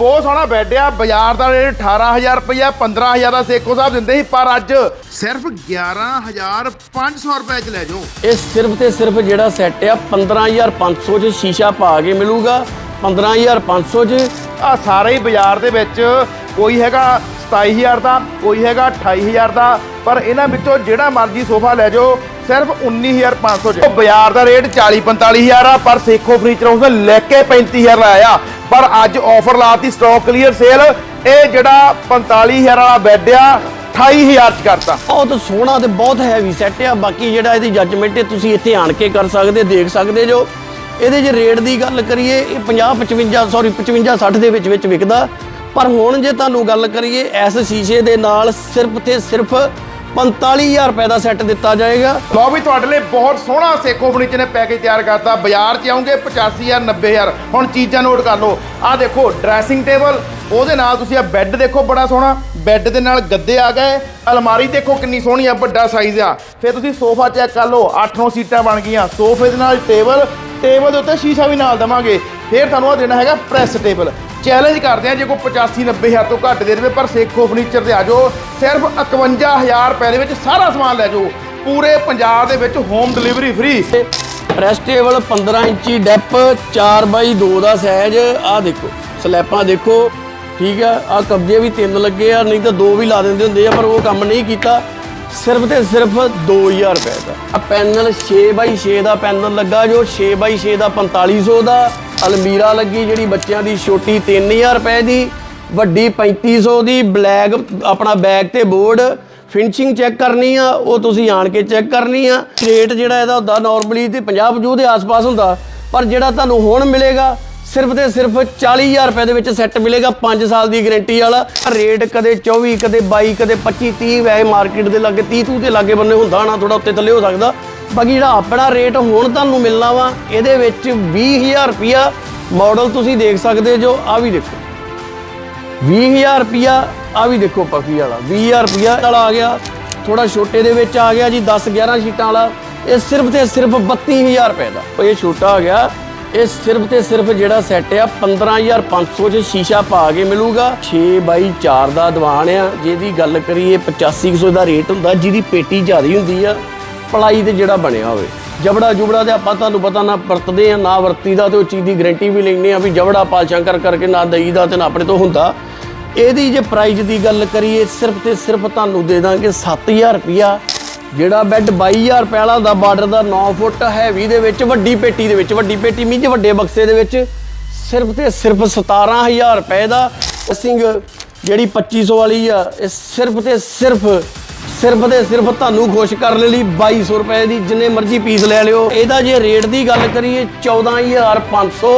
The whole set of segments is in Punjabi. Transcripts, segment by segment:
ਬਹੁਤ ਸੋਹਣਾ ਬੈੱਡ ਆ। ਬਾਜ਼ਾਰ ਦਾ ਰੇਟ 18000 ਰੁਪਇਆ 15000 ਦਾ ਸੇਖੋ ਸਾਹਿਬ ਦਿੰਦੇ ਸੀ ਪਰ ਅੱਜ ਸਿਰਫ 11500 ਰੁਪਏ ਚ ਲੈ ਜਾਓ। ਇਹ ਸਿਰਫ ਤੇ ਸਿਰਫ ਜਿਹੜਾ ਸੈੱਟ ਆ 15500 ਚ ਸ਼ੀਸ਼ਾ ਪਾ ਕੇ ਮਿਲੂਗਾ। 15500 ਚ। ਆ ਸਾਰੇ ਹੀ ਬਾਜ਼ਾਰ ਦੇ ਵਿੱਚ ਕੋਈ ਹੈਗਾ 27000 ਦਾ, ਕੋਈ ਹੈਗਾ 28000 ਦਾ, ਪਰ ਇਹਨਾਂ ਵਿੱਚੋਂ ਜਿਹੜਾ ਮਰਜ਼ੀ ਸੋਫਾ ਲੈ ਜਾਓ, ਸਿਰਫ 19500 ਚ। ਬਾਜ਼ਾਰ ਦਾ ਰੇਟ 40 45000 ਆ, ਪਰ ਸੇਖੋ ਫਰਨੀਚਰ ਹਾਊਸ ਨੇ ਲੈ ਕੇ 35000 ਲਾਇਆ। ਪਰ ਅੱਜ ਆਫਰ ਲਾਤੀ ਸਟਾਕ ਕਲੀਅਰ ਸੇਲ ਇਹ ਜਿਹੜਾ 45000 ਵਾਲਾ ਬੈੱਡ ਆ 28000 ਚ ਕਰਤਾ। ਬਹੁਤ ਸੋਹਣਾ ਤੇ ਬਹੁਤ ਹੈਵੀ ਸੈੱਟ ਆ, ਬਾਕੀ ਜਿਹੜਾ ਇਹਦੀ ਜੱਜਮੈਂਟ ਹੈ ਤੁਸੀਂ ਇੱਥੇ ਆਣ ਕੇ ਕਰ ਸਕਦੇ, ਦੇਖ ਸਕਦੇ ਜੋ। ਇਹਦੇ ਜੇ ਰੇਟ ਦੀ ਗੱਲ ਕਰੀਏ, ਇਹ 50 55 ਸੌਰੀ 55 60 ਦੇ ਵਿੱਚ ਵਿੱਚ ਵਿਕਦਾ। ਪਰ ਹੁਣ ਜੇ ਤੁਹਾਨੂੰ ਗੱਲ ਕਰੀਏ, ਇਸ ਸ਼ੀਸ਼ੇ ਦੇ ਨਾਲ ਸਿਰਫ ਤੇ ਸਿਰਫ 45000 ਰੁਪਏ ਦਾ ਸੈੱਟ ਦਿੱਤਾ ਜਾਏਗਾ। ਲਓ ਵੀ ਤੁਹਾਡੇ ਲਈ ਬਹੁਤ ਸੋਹਣਾ ਸੇਖੋ ਫਰਨੀਚਰ ਨੇ ਪੈਕੇਜ ਤਿਆਰ ਕਰਤਾ। ਬਾਜ਼ਾਰ 'ਚ ਆਉਂਗੇ 85000 90000 ਹੁਣ ਚੀਜ਼ਾਂ ਨੋਟ ਕਰ ਲਓ। ਆਹ ਦੇਖੋ, ਡਰੈਸਿੰਗ ਟੇਬਲ, ਉਹਦੇ ਨਾਲ ਤੁਸੀਂ ਆ ਬੈੱਡ ਦੇਖੋ, ਬੜਾ ਸੋਹਣਾ। ਬੈੱਡ ਦੇ ਨਾਲ ਗੱਦੇ ਆ ਗਏ। ਅਲਮਾਰੀ ਦੇਖੋ, ਕਿੰਨੀ ਸੋਹਣੀ ਆ, ਵੱਡਾ ਸਾਈਜ਼ ਆ। ਫਿਰ ਤੁਸੀਂ ਸੋਫਾ ਚੈੱਕ ਕਰ ਲਓ 8-9 ਸੀਟਾਂ ਬਣ ਗਈਆਂ। ਸੋਫੇ ਦੇ ਨਾਲ ਟੇਬਲ ਟੇਬਲ ਦੇ ਉੱਤੇ ਸ਼ੀਸ਼ਾ ਵੀ ਨਾਲ ਦਵਾਂਗੇ। ਫਿਰ ਤੁਹਾਨੂੰ ਆ ਦੇਣਾ ਹੈਗਾ ਪ੍ਰੈਸ ਟੇਬਲ। ਚੈਲੰਜ ਕਰਦੇ ਆ, ਜੇ ਕੋਈ 85 90000 ਤੋਂ ਘੱਟ ਦੇ ਦੇਵੇ, ਪਰ ਸੇਖੋ ਫਰਨੀਚਰ ਤੇ ਆ ਜਾਓ। ਸਿਰਫ 51000 ਰੁਪਏ ਦੇ ਵਿੱਚ ਸਾਰਾ ਸਮਾਨ ਲੈ ਜਾਓ। ਪੂਰੇ ਪੰਜਾਬ ਦੇ ਵਿੱਚ home delivery free press table 15 inch ਡੈਪ 4 ਬਾਈ 2 ਦਾ ਸਾਈਜ਼ ਆਹ ਦੇਖੋ, ਸਲੈਪਾਂ ਦੇਖੋ, ਠੀਕ ਆ ਆ ਕਬਜੇ ਵੀ ਤਿੰਨ ਲੱਗੇ ਆ, ਨਹੀਂ ਤਾਂ ਦੋ ਵੀ ਲਾ ਦਿੰਦੇ ਹੁੰਦੇ ਆ, ਪਰ ਉਹ ਕੰਮ ਨਹੀਂ ਕੀਤਾ। ਸਿਰਫ ਤੇ ਸਿਰਫ 2000 ਰੁਪਏ ਦਾ। ਆ ਪੈਨਲ 6 ਬਾਈ 6 ਦਾ ਪੈਨਲ ਲੱਗਾ, ਜੋ 6 ਬਾਈ 6 ਦਾ 4500 ਦਾ। ਅਲਮੀਰਾ ਲੱਗੀ ਜਿਹੜੀ ਬੱਚਿਆਂ ਦੀ ਛੋਟੀ 3000 ਰੁਪਏ ਦੀ, ਵੱਡੀ 3500 ਦੀ। ਬਲੈਕ ਆਪਣਾ ਬੈਗ ਤੇ ਬੋਰਡ ਫਿਨਿਸ਼ਿੰਗ ਚੈੱਕ ਕਰਨੀ ਆ, ਉਹ ਤੁਸੀਂ ਆਣ ਕੇ ਚੈੱਕ ਕਰਨੀ ਆ। ਰੇਟ ਜਿਹੜਾ ਇਹਦਾ ਹੁੰਦਾ ਨਾਰਮਲੀ ਤੇ 50 50 ਦੇ ਆਸ-ਪਾਸ ਹੁੰਦਾ, ਪਰ ਜਿਹੜਾ ਤੁਹਾਨੂੰ ਹੁਣ ਮਿਲੇਗਾ ਸਿਰਫ ਤੇ ਸਿਰਫ 40000 ਰੁਪਏ ਦੇ ਵਿੱਚ ਸੈੱਟ ਮਿਲੇਗਾ 5 ਸਾਲ ਦੀ ਗਾਰੰਟੀ ਵਾਲਾ। ਰੇਟ ਕਦੇ 24 ਕਦੇ 22 ਕਦੇ 25 30 ਵੈਸੇ ਮਾਰਕੀਟ ਦੇ ਲਾਗੇ 30 ਤੂ ਦੇ ਲਾਗੇ ਬੰਨੇ ਹੁੰਦਾ, ਨਾ ਥੋੜਾ ਉੱਤੇ ਥੱਲੇ ਹੋ ਸਕਦਾ। ਬਾਕੀ ਜਿਹੜਾ ਆਪਣਾ ਰੇਟ ਹੁਣ ਤੁਹਾਨੂੰ ਮਿਲਣਾ ਵਾ, ਇਹਦੇ ਵਿੱਚ 20000 ਰੁਪਿਆ ਮਾਡਲ ਤੁਸੀਂ ਦੇਖ ਸਕਦੇ ਜੋ ਆ ਵੀ ਦੇਖੋ। 20000 ਰੁਪਿਆ ਆ ਵੀ ਦੇਖੋ ਪਫੀ ਵਾਲਾ। 20000 ਰੁਪਿਆ ਵਾਲਾ ਆ ਗਿਆ ਥੋੜਾ ਛੋਟੇ ਦੇ ਵਿੱਚ ਆ ਗਿਆ ਜੀ 10 11 ਸ਼ੀਟਾਂ ਵਾਲਾ। ਇਹ ਸਿਰਫ ਤੇ ਸਿਰਫ 32000 ਰੁਪਏ ਦਾ। ਉਹ ਇਹ ਛੋਟਾ ਆ ਗਿਆ ਇਹ ਸਿਰਫ ਤੇ ਸਿਰਫ ਜਿਹੜਾ ਸੈੱਟ ਆ 15500 ਚ ਸ਼ੀਸ਼ਾ ਪਾ ਕੇ ਮਿਲੂਗਾ। 6 ਬਾਈ 4 ਦਾ ਦੀਵਾਨ ਆ, ਜਿਹਦੀ ਗੱਲ ਕਰੀਏ 8500 ਦਾ ਰੇਟ ਹੁੰਦਾ, ਜਿਹਦੀ ਪੇਟੀ ਜ਼ਿਆਦੀ ਹੁੰਦੀ ਆ, ਪਲਾਈ ਤੇ ਜਿਹੜਾ ਬਣਿਆ ਹੋਵੇ। ਜਬੜਾ ਜੁਬੜਾ ਤੇ ਆਪਾਂ ਤੁਹਾਨੂੰ ਪਤਾ ਨਾ ਵਰਤਦੇ ਆ, ਨਾ ਵਰਤੀ ਦਾ ਤੇ ਉਹ ਚੀਜ਼ ਦੀ ਗਾਰੰਟੀ ਵੀ ਲੈਂਦੇ ਆ ਵੀ ਜਬੜਾ ਪਾਲਸ਼ਾਂ ਕਰ ਕਰਕੇ ਨਾ ਦਈਦਾ ਤੇ ਨਾ ਆਪਣੇ ਤੋਂ ਹੁੰਦਾ। ਇਹਦੀ ਜੇ ਪ੍ਰਾਈਸ ਦੀ ਗੱਲ ਕਰੀਏ, ਸਿਰਫ ਤੇ ਸਿਰਫ ਤੁਹਾਨੂੰ ਦੇ ਦਾਂਗੇ 7000 ਰੁਪਿਆ ਜਿਹੜਾ ਬੈੱਡ 22000 ਰੁਪਏ ਵਾਲਾ ਦਾ ਬਾਰਡਰ ਦਾ 9 ਫੁੱਟ ਹੈਵੀ ਦੇ ਵਿੱਚ, ਵੱਡੀ ਪੇਟੀ ਦੇ ਵਿੱਚ, ਵੱਡੀ ਪੇਟੀ ਮੀਂਹ ਵੱਡੇ ਬਕਸੇ ਦੇ ਵਿੱਚ, ਸਿਰਫ ਤੇ ਸਿਰਫ 17000 ਰੁਪਏ ਦਾ ਸਿੰਘ ਜਿਹੜੀ 2500 ਵਾਲੀ ਆ, ਇਹ ਸਿਰਫ ਤੇ ਸਿਰਫ ਸਿਰਫ ਤੇ ਸਿਰਫ ਤੁਹਾਨੂੰ ਖੁਸ਼ ਕਰਨ ਲਈ 2200 ਰੁਪਏ ਦੀ ਜਿੰਨੇ ਮਰਜ਼ੀ ਪੀਸ ਲੈ ਲਿਓ। ਇਹਦਾ ਜੇ ਰੇਟ ਦੀ ਗੱਲ ਕਰੀਏ 14500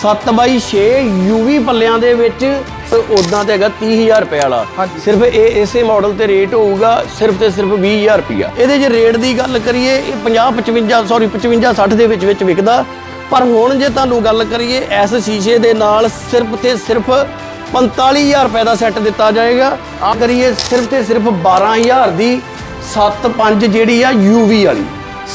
7 ਬਾਈ 6 ਯੂਵੀ ਪੱਲਿਆਂ ਦੇ ਵਿੱਚ ਉਦਾਂ ਤੇ ਹੈਗਾ 30000 ਰੁਪਏ ਵਾਲਾ। ਸਿਰਫ ਇਹ ਇਸੇ ਮਾਡਲ ਤੇ ਰੇਟ ਹੋਊਗਾ ਸਿਰਫ ਤੇ ਸਿਰਫ 20000 ਰੁਪਿਆ ਇਹਦੇ ਜੇ ਰੇਟ ਦੀ ਗੱਲ ਕਰੀਏ ਇਹ 50 55 ਸੌਰੀ 55 60 ਦੇ ਵਿੱਚ ਵਿੱਚ ਵਿਕਦਾ। ਪਰ ਹੁਣ ਜੇ ਤੁਹਾਨੂੰ ਗੱਲ ਕਰੀਏ ਇਸ ਸ਼ੀਸ਼ੇ ਦੇ ਨਾਲ ਸਿਰਫ ਤੇ ਸਿਰਫ 45000 ਰੁਪਏ ਦਾ ਸੈੱਟ ਦਿੱਤਾ ਜਾਏਗਾ। ਆ ਕਰੀਏ ਸਿਰਫ ਤੇ ਸਿਰਫ 12000 ਦੀ 75 ਜਿਹੜੀ ਆ UV ਵਾਲੀ।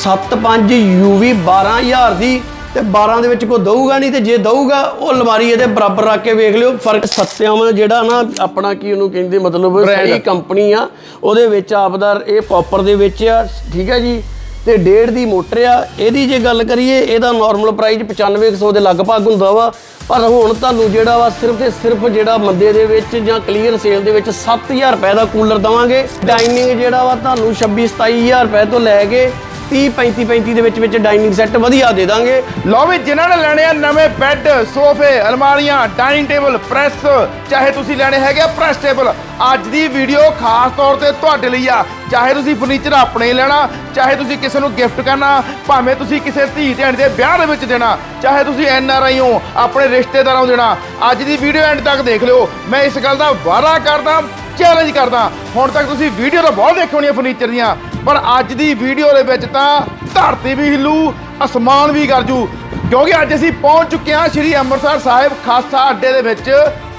75 UV 12000 ਦੀ ਤੇ 12 ਦੇ ਵਿੱਚ ਕੋਈ ਦਊਗਾ ਨਹੀਂ ਤੇ ਜੇ ਦਊਗਾ ਉਹ ਅਲਮਾਰੀ ਇਹਦੇ ਬਰਾਬਰ ਰੱਖ ਕੇ ਵੇਖ ਲਿਓ। ਫ਼ਰਕ ਸੱਤਿਆਮ ਜਿਹੜਾ ਨਾ ਆਪਣਾ ਕੀ ਉਹਨੂੰ ਕਹਿੰਦੇ ਮਤਲਬ। ਸਹੀ ਕੰਪਨੀ ਆ ਉਹਦੇ ਵਿੱਚ ਆਪਦਾ ਇਹ ਕਾਪਰ ਦੇ ਵਿੱਚ ਆ ਠੀਕ ਹੈ ਜੀ? ਤੇ ਡੇਢ ਦੀ ਮੋਟਰ ਆ ਇਹਦੀ ਜੇ ਗੱਲ ਕਰੀਏ ਇਹਦਾ ਨਾਰਮਲ ਪ੍ਰਾਈਸ 9500 ਦੇ ਲਗਭਗ ਹੁੰਦਾ ਵਾ। ਪਰ ਹੁਣ ਤੁਹਾਨੂੰ ਜਿਹੜਾ ਵਾ ਸਿਰਫ ਤੇ ਸਿਰਫ ਜਿਹੜਾ ਮੰਦੇ ਦੇ ਵਿੱਚ ਜਾਂ ਕਲੀਅਰ ਸੇਲ ਦੇ ਵਿੱਚ 7000 ਰੁਪਏ ਦਾ ਕੂਲਰ ਦਵਾਂਗੇ। ਡਾਈਨਿੰਗ ਜਿਹੜਾ ਵਾ ਤੁਹਾਨੂੰ 26 27000 ਰੁਪਏ ਤੋਂ ਲੈ ਕੇ 30 35 35 ਦੇ ਵਿੱਚ ਵਿੱਚ ਡਾਈਨਿੰਗ ਸੈੱਟ ਵਧੀਆ ਦੇ ਦਾਂਗੇ। ਲਓ ਵੀ ਜਿਨ੍ਹਾਂ ਨੇ ਲੈਣੇ ਆ ਨਵੇਂ ਬੈੱਡ ਸੋਫੇ, ਅਲਮਾਰੀਆਂ ਡਾਈਨਿੰਗ ਟੇਬਲ ਪ੍ਰੈਸ ਚਾਹੇ ਤੁਸੀਂ ਲੈਣੇ ਹੈਗੇ ਆ ਪ੍ਰੈਸ ਟੇਬਲ ਅੱਜ ਦੀ ਵੀਡੀਓ ਖਾਸ ਤੌਰ ਤੇ ਤੁਹਾਡੇ ਲਈ ਆ। ਚਾਹੇ ਤੁਸੀਂ ਫਰਨੀਚਰ ਆਪਣੇ ਲੈਣਾ, ਚਾਹੇ ਤੁਸੀਂ ਕਿਸੇ ਨੂੰ ਗਿਫਟ ਕਰਨਾ, ਭਾਵੇਂ ਤੁਸੀਂ ਕਿਸੇ ਧੀ ਧਿਆਣ ਦੇ ਵਿਆਹ ਦੇ ਵਿੱਚ ਦੇਣਾ, ਚਾਹੇ ਤੁਸੀਂ ਐਨ ਆਰ ਆਈ ਹੋ, ਆਪਣੇ ਰਿਸ਼ਤੇਦਾਰਾਂ ਨੂੰ ਦੇਣਾ। ਅੱਜ ਦੀ ਵੀਡੀਓ ਐਂਡ ਤੱਕ ਦੇਖ ਲਿਓ। ਮੈਂ ਇਸ ਗੱਲ ਦਾ ਵਾਅਦਾ ਕਰਦਾ ਚੈਲੰਜ ਕਰਦਾ। ਹੁਣ ਤੱਕ ਤੁਸੀਂ ਵੀਡੀਓ ਤਾਂ ਬਹੁਤ ਦੇਖੀ ਹੋਣੀਆਂ ਫਰਨੀਚਰ ਦੀਆਂ। ਪਰ ਅੱਜ ਦੀ ਵੀਡੀਓ ਦੇ ਵਿੱਚ ਤਾਂ ਧਰਤੀ ਵੀ ਹਿੱਲੂ, ਅਸਮਾਨ ਵੀ ਗਰਜੂ ਕਿਉਂਕਿ ਅੱਜ ਅਸੀਂ ਪਹੁੰਚ ਚੁੱਕੇ ਹਾਂ ਸ਼੍ਰੀ ਅੰਮ੍ਰਿਤਸਰ ਸਾਹਿਬ ਖਾਸਾ ਅੱਡੇ ਦੇ ਵਿੱਚ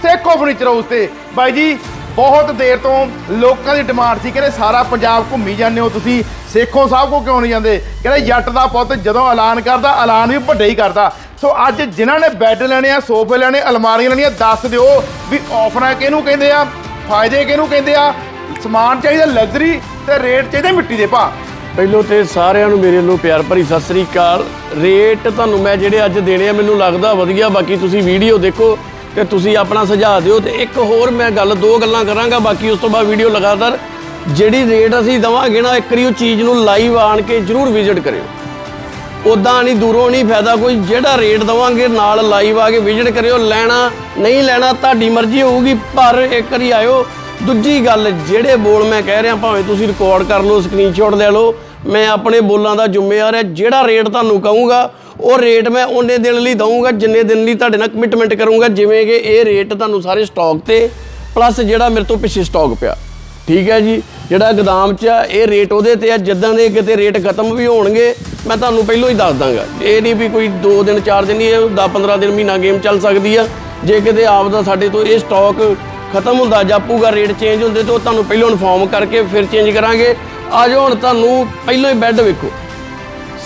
ਸੇਖੋ ਫਰਨੀਚਰ ਹਾਊਸ ਤੇ। ਬਾਈ ਜੀ, ਬਹੁਤ ਦੇਰ ਤੋਂ ਲੋਕਾਂ ਦੀ ਡਿਮਾਂਡ ਸੀ ਕਿ ਸਾਰਾ ਪੰਜਾਬ ਘੁੰਮੀ ਜਾਂਦੇ ਹੋ ਤੁਸੀਂ। ਸੇਖੋ ਸਾਹਿਬ ਕੋ ਕਿਉਂ ਨਹੀਂ ਜਾਂਦੇ? ਕਹਿੰਦੇ ਜੱਟ ਦਾ ਪੁੱਤ ਜਦੋਂ ਐਲਾਨ ਕਰਦਾ, ਐਲਾਨ ਵੀ ਵੱਡੇ ਹੀ ਕਰਦਾ। ਸੋ ਅੱਜ ਜਿਨ੍ਹਾਂ ਨੇ ਬੈੱਡ ਲੈਣੇ ਆ, ਸੋਫੇ ਲੈਣੇ, ਅਲਮਾਰੀਆਂ ਲੈਣੀਆਂ, ਦੱਸ ਦਿਓ ਵੀ ਆਫਰਾਂ ਕਿਹਨੂੰ ਕਹਿੰਦੇ ਆ, ਫਾਇਦੇ ਕਿਹਨੂੰ ਕਹਿੰਦੇ ਆ? ਸਮਾਨ ਚਾਹੀਦਾ ਲਗਜ਼ਰੀ ਤੇ ਰੇਟ ਚਾਹੀਦਾ ਮਿੱਟੀ ਦੇ ਭਾਅ। ਪਹਿਲੋਂ ਤੇ ਸਾਰਿਆਂ ਨੂੰ ਮੇਰੇ ਵੱਲੋਂ ਪਿਆਰ ਭਰੀ ਸਤਿ ਸ੍ਰੀ ਅਕਾਲ। ਰੇਟ ਤੁਹਾਨੂੰ ਮੈਂ ਜਿਹੜੇ ਅੱਜ ਦੇਣੇ ਆ, ਮੈਨੂੰ ਲੱਗਦਾ ਵਧੀਆ, ਬਾਕੀ ਤੁਸੀਂ ਵੀਡੀਓ ਦੇਖੋ ਤੇ ਤੁਸੀਂ ਆਪਣਾ ਸੁਝਾਅ ਦਿਓ ਤੇ ਇੱਕ ਹੋਰ ਮੈਂ ਗੱਲ, ਦੋ ਗੱਲਾਂ ਕਰਾਂਗਾ, ਬਾਕੀ ਉਸ ਤੋਂ ਬਾਅਦ ਵੀਡੀਓ ਲਗਾਤਾਰ ਜਿਹੜੀ ਰੇਟ ਅਸੀਂ ਦਵਾਂਗੇ ਨਾ, ਇੱਕ ਵਾਰੀ ਉਹ ਚੀਜ਼ ਨੂੰ ਲਾਈਵ ਆਣ ਕੇ ਜਰੂਰ ਵਿਜ਼ਿਟ ਕਰਿਓ। ਉਦਾਂ ਨਹੀਂ, ਦੂਰੋਂ ਨਹੀਂ ਫਾਇਦਾ ਕੋਈ, ਜਿਹੜਾ ਰੇਟ ਦਵਾਂਗੇ ਨਾਲ ਲਾਈਵ ਆ ਕੇ ਵਿਜ਼ਿਟ ਕਰਿਓ। ਲੈਣਾ, ਨਹੀਂ ਲੈਣਾ, ਤੁਹਾਡੀ ਮਰਜ਼ੀ ਹੋਊਗੀ, ਪਰ ਇੱਕ ਵਾਰੀ ਆਇਓ। ਦੂਜੀ ਗੱਲ, ਜਿਹੜੇ ਬੋਲ ਮੈਂ ਕਹਿ ਰਿਹਾ, ਭਾਵੇਂ ਤੁਸੀਂ ਰਿਕਾਰਡ ਕਰ ਲਓ ਸਕਰੀਨਸ਼ਾਟ ਲੈ ਲਓ, ਮੈਂ ਆਪਣੇ ਬੋਲਾਂ ਦਾ ਜ਼ਿੰਮੇਵਾਰ ਹੈ, ਜਿਹੜਾ ਰੇਟ ਤੁਹਾਨੂੰ ਕਹੂੰਗਾ, ਉਹ ਰੇਟ ਮੈਂ ਉਹਨੇ ਦਿਨ ਲਈ ਦਊਂਗਾ, ਜਿੰਨੇ ਦਿਨ ਲਈ ਤੁਹਾਡੇ ਨਾਲ ਕਮਿਟਮੈਂਟ ਕਰੂੰਗਾ, ਜਿਵੇਂ ਕਿ ਇਹ ਰੇਟ ਤੁਹਾਨੂੰ ਸਾਰੇ ਸਟਾਕ ਤੇ ਪਲੱਸ ਜਿਹੜਾ ਮੇਰੇ ਤੋਂ ਪਿੱਛੇ ਸਟਾਕ ਪਿਆ। ਠੀਕ ਹੈ ਜੀ? ਜਿਹੜਾ ਗੋਦਾਮ 'ਚ ਆ, ਇਹ ਰੇਟ ਉਹਦੇ ਤੇ ਆ, ਜਿੱਦਾਂ ਦੇ ਕਿਤੇ ਰੇਟ ਖਤਮ ਵੀ ਹੋਣਗੇ, ਮੈਂ ਤੁਹਾਨੂੰ ਪਹਿਲਾਂ ਹੀ ਦੱਸ ਦਾਂਗਾ। ਇਹ ਨਹੀਂ ਵੀ ਕੋਈ 2 ਦਿਨ 4 ਦਿਨ ਨਹੀਂ, ਇਹ 10 15 ਦਿਨ ਮਹੀਨਾ ਗੇਮ ਚੱਲ ਸਕਦੀ ਆ। ਜੇ ਕਿਤੇ ਆਪ ਦਾ ਸਾਡੇ ਤੋਂ ਇਹ ਸਟਾਕ ਖਤਮ ਹੁੰਦਾ ਜਾਪੂਗਾ ਰੇਟ ਚੇਂਜ ਹੁੰਦੇ ਤਾਂ ਉਹ ਤੁਹਾਨੂੰ ਪਹਿਲਾਂ ਇਨਫੋਰਮ ਕਰਕੇ ਫਿਰ ਚੇਂਜ ਕਰਾਂਗੇ। ਆ ਜਾਓ ਹੁਣ ਤੁਹਾਨੂੰ ਪਹਿਲਾਂ ਹੀ ਬੈੱਡ ਵੇਖੋ।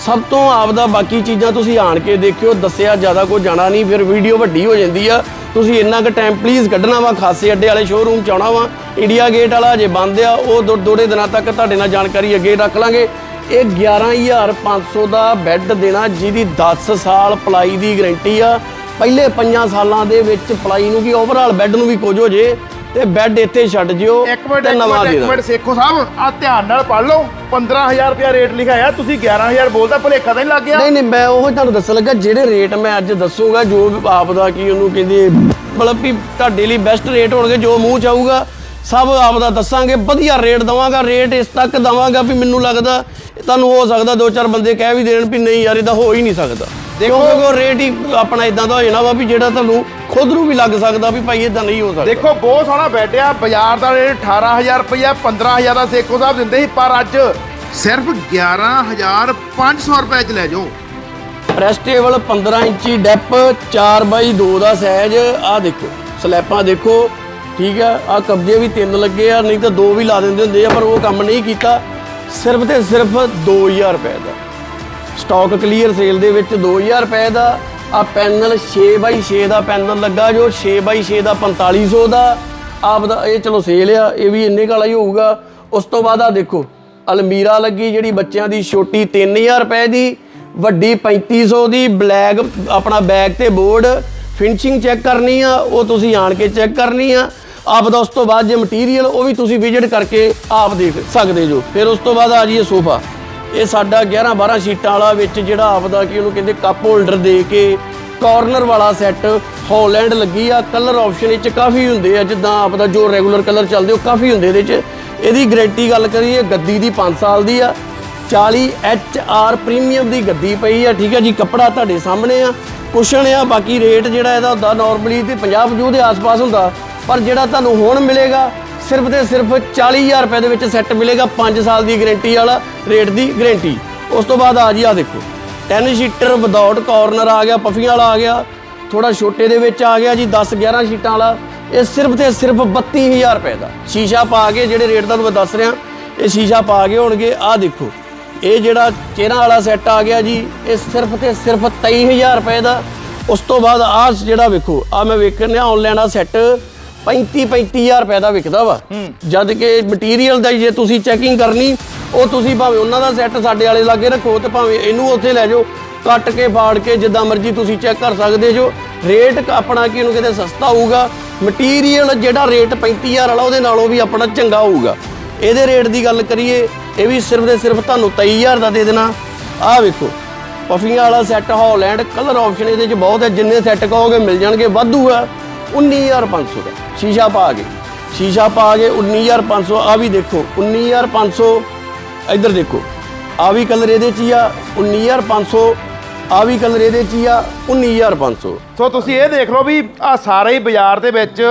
ਸਭ ਤੋਂ ਆਪਦਾ ਬਾਕੀ ਚੀਜ਼ਾਂ ਤੁਸੀਂ ਆਣ ਕੇ ਦੇਖਿਓ, ਦੱਸਿਆ ਜ਼ਿਆਦਾ ਕੋਈ ਜਾਣਾ ਨਹੀਂ, ਫਿਰ ਵੀਡੀਓ ਵੱਡੀ ਹੋ ਜਾਂਦੀ ਆ। ਤੁਸੀਂ ਇੰਨਾ ਕੁ ਟਾਈਮ ਪਲੀਜ਼ ਕੱਢਣਾ ਵਾ, ਖਾਸੇ ਅੱਡੇ ਵਾਲੇ ਸ਼ੋਰੂਮ ਚ ਆਉਣਾ ਵਾ। ਇੰਡੀਆ ਗੇਟ ਵਾਲਾ ਜੇ ਬੰਦ ਆ, ਉਹ ਦੋ ਦੋੜੇ ਦਿਨਾਂ ਤੱਕ ਤੁਹਾਡੇ ਨਾਲ ਜਾਣਕਾਰੀ ਅੱਗੇ ਰੱਖ ਲਾਂਗੇ। ਇਹ 11500 ਦਾ ਬੈੱਡ ਦੇਣਾ, ਜਿਹਦੀ 10 ਸਾਲ ਪਲਾਈ ਦੀ ਗਾਰੰਟੀ ਆ। ਪਹਿਲੇ 5 ਸਾਲਾਂ ਦੇ ਵਿੱਚ ਪਲਾਈ ਨੂੰ ਕੀ ਓਵਰਆਲ ਬੈੱਡ ਨੂੰ ਵੀ ਕੁਝ ਹੋ ਜੇ। ਤੇ ਬੈੱਡ ਇੱਥੇ ਛੱਡ ਜਿਓ ਇੱਕ ਮਿੰਟ ਤੇ ਇੱਕ ਨਵਾਂ ਮਿੰਟ ਦੇ ਇੱਕ ਮਿੰਟ ਸੇਖੋ ਸਾਹਿਬ ਆ ਧਿਆਨ ਨਾਲ ਪੜ ਲਓ। 15000 ਰੁਪਿਆ ਰੇਟ ਲਿਖਿਆ ਆ ਤੁਸੀਂ 11000 ਬੋਲਦਾ ਭਲੇਖਾ ਤਾਂ ਨਹੀਂ ਲੱਗ ਗਿਆ। ਨਹੀਂ ਨਹੀਂ ਮੈਂ ਉਹ ਤੁਹਾਨੂੰ ਦੱਸਣ ਲੱਗਾ ਜਿਹੜੇ ਰੇਟ ਮੈਂ ਅੱਜ ਦੱਸੂਗਾ ਜੋ ਆਪ ਦਾ ਕੀ ਉਹਨੂੰ ਕਹਿੰਦੇ ਮਤਲਬ ਵੀ ਤੁਹਾਡੇ ਲਈ ਬੈਸਟ ਰੇਟ ਹੋਣਗੇ ਜੋ ਮੂੰਹ ਚ ਆਊਗਾ ਸਭ ਆਪ ਦਾ ਦੱਸਾਂਗੇ ਵਧੀਆ ਰੇਟ ਦਵਾਂਗਾ ਰੇਟ ਇਸ ਤੱਕ ਦਵਾਂਗਾ ਵੀ ਮੈਨੂੰ ਲੱਗਦਾ ਤੁਹਾਨੂੰ ਹੋ ਸਕਦਾ ਦੋ ਚਾਰ ਬੰਦੇ ਕਹਿ ਵੀ ਦੇਣ ਵੀ ਨਹੀਂ ਯਾਰ ਇਹਦਾ ਹੋ ਹੀ ਨਹੀਂ ਸਕਦਾ। ਦੇਖੋ ਉਹ ਰੇਟ ਹੀ ਆਪਣਾ ਇਦਾਂ ਦਾ ਹੋ ਜਾਣਾ ਵਾ ਵੀ ਜਿਹੜਾ ਤੁਹਾਨੂੰ ਖੁਦ ਨੂੰ ਵੀ ਲੱਗ ਸਕਦਾ ਵੀ ਭਾਈ ਇਦਾਂ ਨਹੀਂ ਹੋ ਸਕਦਾ। ਦੇਖੋ ਬਹੁਤ ਸੋਹਣਾ ਬੈੱਡ ਆ। ਬਾਜ਼ਾਰ ਦਾ ਰੇਟ 18000 ਰੁਪਇਆ 15000 ਦਾ ਸੇਖੋ ਸਾਹਿਬ ਦਿੰਦੇ ਸੀ ਪਰ ਅੱਜ ਸਿਰਫ 11500 ਰੁਪਏ ਚ ਲੈ ਜਾਓ। ਪ੍ਰੈਸ ਟੇਬਲ 15 ਇੰਚੀ ਡੈਪ 4x2 ਦਾ ਸਾਈਜ਼ ਆ ਦੇਖੋ ਸਲੈਪਾਂ ਦੇਖੋ ਠੀਕ ਆ ਆ ਕਬਜੇ ਵੀ ਤਿੰਨ ਲੱਗੇ ਆ ਨਹੀਂ ਤਾਂ ਦੋ ਵੀ ਲਾ ਦਿੰਦੇ ਹੁੰਦੇ ਆ ਪਰ ਉਹ ਕੰਮ ਨਹੀਂ ਕੀਤਾ। ਸਿਰਫ ਤੇ ਸਿਰਫ 2000 ਰੁਪਏ ਦਾ। ਸਟਾਕ ਕਲੀਅਰ ਸੇਲ ਦੇ ਵਿੱਚ 2000 ਰੁਪਏ ਦਾ ਆ ਪੈਨਲ 6x6 ਦਾ ਪੈਨਲ ਲੱਗਾ, ਜੋ 6x6 ਦਾ 4500 ਦਾ, ਆਪ ਦਾ ਇਹ ਚਲੋ ਸੇਲ ਆ, ਇਹ ਵੀ ਇੰਨੇ ਕਾਲਾ ਹੀ ਹੋਊਗਾ। ਉਸ ਤੋਂ ਬਾਅਦ ਆ ਦੇਖੋ, ਅਲਮੀਰਾ ਲੱਗੀ ਜਿਹੜੀ ਬੱਚਿਆਂ ਦੀ ਛੋਟੀ 3000 ਰੁਪਏ ਦੀ, ਵੱਡੀ 3500 ਦੀ, ਬਲੈਕ ਆਪਣਾ ਬੈਗ ਤੇ ਬੋਰਡ ਫਿਨਿਸ਼ਿੰਗ ਚੈੱਕ ਕਰਨੀ ਆ, ਉਹ ਤੁਸੀਂ ਆਣ ਕੇ ਚੈੱਕ ਕਰਨੀ ਆ। ਆਪ ਦਾ ਉਸ ਤੋਂ ਬਾਅਦ ਜੇ ਮਟੀਰੀਅਲ ਉਹ ਵੀ ਤੁਸੀਂ ਵਿਜ਼ਿਟ ਕਰਕੇ ਆਪ ਦੇਖ ਸਕਦੇ ਜੋ। ਫਿਰ ਉਸ ਤੋਂ ਬਾਅਦ ਆ ਜੀਏ ਸੋਫਾ। ਇਹ ਸਾਡਾ 11 12 ਸ਼ੀਟਾਂ ਵਾਲਾ ਵਿੱਚ ਜਿਹੜਾ ਆਪਦਾ ਕੀ ਉਹਨੂੰ ਕਹਿੰਦੇ ਕੱਪ ਹੋਲਡਰ ਦੇ ਕੇ ਕਾਰਨਰ ਵਾਲਾ ਸੈੱਟ ਹੌਲੈਂਡ ਲੱਗੀ ਆ। ਕਲਰ ਆਪਸ਼ਨ 'ਚ ਕਾਫੀ ਹੁੰਦੇ ਆ, ਜਿੱਦਾਂ ਆਪਦਾ ਜੋ ਰੈਗੂਲਰ ਕਲਰ ਚੱਲਦੇ ਉਹ ਕਾਫੀ ਹੁੰਦੇ ਇਹਦੇ 'ਚ। ਇਹਦੀ ਗਾਰੰਟੀ ਗੱਲ ਕਰੀਏ, ਗੱਦੀ ਦੀ 5 ਸਾਲ ਦੀ ਆ। 40 HR ਪ੍ਰੀਮੀਅਮ ਦੀ ਗੱਦੀ ਪਈ ਆ। ਠੀਕ ਆ ਜੀ, ਕੱਪੜਾ ਤੁਹਾਡੇ ਸਾਹਮਣੇ ਆ। ਕੁਸ਼ਨ ਆ, ਬਾਕੀ ਰੇਟ ਜਿਹੜਾ ਇਹਦਾ ਹੁੰਦਾ ਨਾਰਮਲੀ ਤੇ 50 50 ਦੇ ਆਸ-ਪਾਸ ਹੁੰਦਾ। ਪਰ ਜਿਹੜਾ ਤੁਹਾਨੂੰ ਹੁਣ ਮਿਲੇਗਾ ਸਿਰਫ ਤੇ ਸਿਰਫ 40000 ਰੁਪਏ ਦੇ ਵਿੱਚ ਸੈੱਟ ਮਿਲੇਗਾ 5 ਸਾਲ ਦੀ ਗਾਰੰਟੀ ਵਾਲਾ ਰੇਟ ਦੀ ਗਾਰੰਟੀ ਉਸ ਤੋਂ ਬਾਅਦ ਆ ਜੀ ਆ ਦੇਖੋ। 10 ਸ਼ੀਟਰ ਵਿਦਆਊਟ ਕਾਰਨਰ ਆ ਗਿਆ ਪਫੀਆਂ ਵਾਲਾ ਆ ਗਿਆ ਥੋੜਾ ਛੋਟੇ ਦੇ ਵਿੱਚ ਆ ਗਿਆ ਜੀ 10 11 ਸ਼ੀਟਾਂ ਵਾਲਾ। ਇਹ ਸਿਰਫ ਤੇ ਸਿਰਫ 32000 ਰੁਪਏ ਦਾ। ਸ਼ੀਸ਼ਾ ਪਾ ਕੇ ਜਿਹੜੇ ਰੇਟ ਤੁਹਾਨੂੰ ਮੈਂ ਦੱਸ ਰਿਹਾ, ਇਹ ਸ਼ੀਸ਼ਾ ਪਾ ਕੇ ਹੋਣਗੇ। ਆ ਦੇਖੋ, ਇਹ ਜਿਹੜਾ ਚਿਹਰਾ ਵਾਲਾ ਸੈੱਟ ਆ ਗਿਆ ਜੀ, ਇਹ ਸਿਰਫ ਤੇ ਸਿਰਫ 23000 ਰੁਪਏ ਦਾ। ਉਸ ਤੋਂ ਬਾਅਦ ਆ ਜਿਹੜਾ ਵੇਖੋ ਆ ਮੈਂ ਵੇਖਣਿਆ ਆਨਲਾਈਨ ਆ ਸੈੱਟ 35 35000 ਰੁਪਏ ਦਾ ਵਿਕਦਾ ਵਾ। ਜਦ ਕਿ ਮਟੀਰੀਅਲ ਦਾ ਜੇ ਤੁਸੀਂ ਚੈਕਿੰਗ ਕਰਨੀ ਉਹ ਤੁਸੀਂ ਭਾਵੇਂ ਉਹਨਾਂ ਦਾ ਸੈੱਟ ਸਾਡੇ ਵਾਲੇ ਲਾਗੇ ਰੱਖੋ ਤੇ ਭਾਵੇਂ ਇਹਨੂੰ ਉੱਥੇ ਲੈ ਜਾਓ। ਕੱਟ ਕੇ ਫਾੜ ਕੇ ਜਿੱਦਾਂ ਮਰਜ਼ੀ ਤੁਸੀਂ ਚੈੱਕ ਕਰ ਸਕਦੇ ਜੋ। ਰੇਟ ਆਪਣਾ ਕੀ ਉਹਨੂੰ ਕਹਿੰਦੇ ਸਸਤਾ ਹੋਊਗਾ? ਮਟੀਰੀਅਲ ਜਿਹੜਾ ਰੇਟ 35000 ਵਾਲਾ ਉਹਦੇ ਨਾਲੋਂ ਵੀ ਆਪਣਾ ਚੰਗਾ ਹੋਊਗਾ। ਇਹਦੇ ਰੇਟ ਦੀ ਗੱਲ ਕਰੀਏ ਇਹ ਵੀ ਸਿਰਫ ਤੇ ਸਿਰਫ ਤੁਹਾਨੂੰ 23000 ਦਾ ਦੇ ਦੇਣਾ। ਆਹ ਵੇਖੋ ਪਫੀਆਂ ਵਾਲਾ ਸੈੱਟ ਹੌਲੈਂਡ ਕਲਰ ਆਪਸ਼ਨ ਇਹਦੇ ਚ ਬਹੁਤ ਹੈ। ਜਿੰਨੇ ਸੈੱਟ ਕਹੋਗੇ ਮਿਲ ਜਾਣਗੇ ਵਾਧੂ ਆ। 19500 ਦਾ। ਸ਼ੀਸ਼ਾ ਪਾ ਕੇ, ਸ਼ੀਸ਼ਾ ਪਾ ਕੇ 19500 ਆ ਵੀ ਦੇਖੋ 19500 ਇੱਧਰ ਦੇਖੋ ਆ ਵੀ ਕਲਰ ਇਹਦੇ ਚ ਹੀ ਆ 19500 ਆ ਵੀ ਕਲਰ ਇਹਦੇ ਚ ਹੀ ਆ 19500 ਸੋ। ਤੁਸੀਂ ਇਹ ਦੇਖ ਲਓ ਵੀ ਆ ਸਾਰੇ ਹੀ ਬਾਜ਼ਾਰ ਦੇ ਵਿੱਚ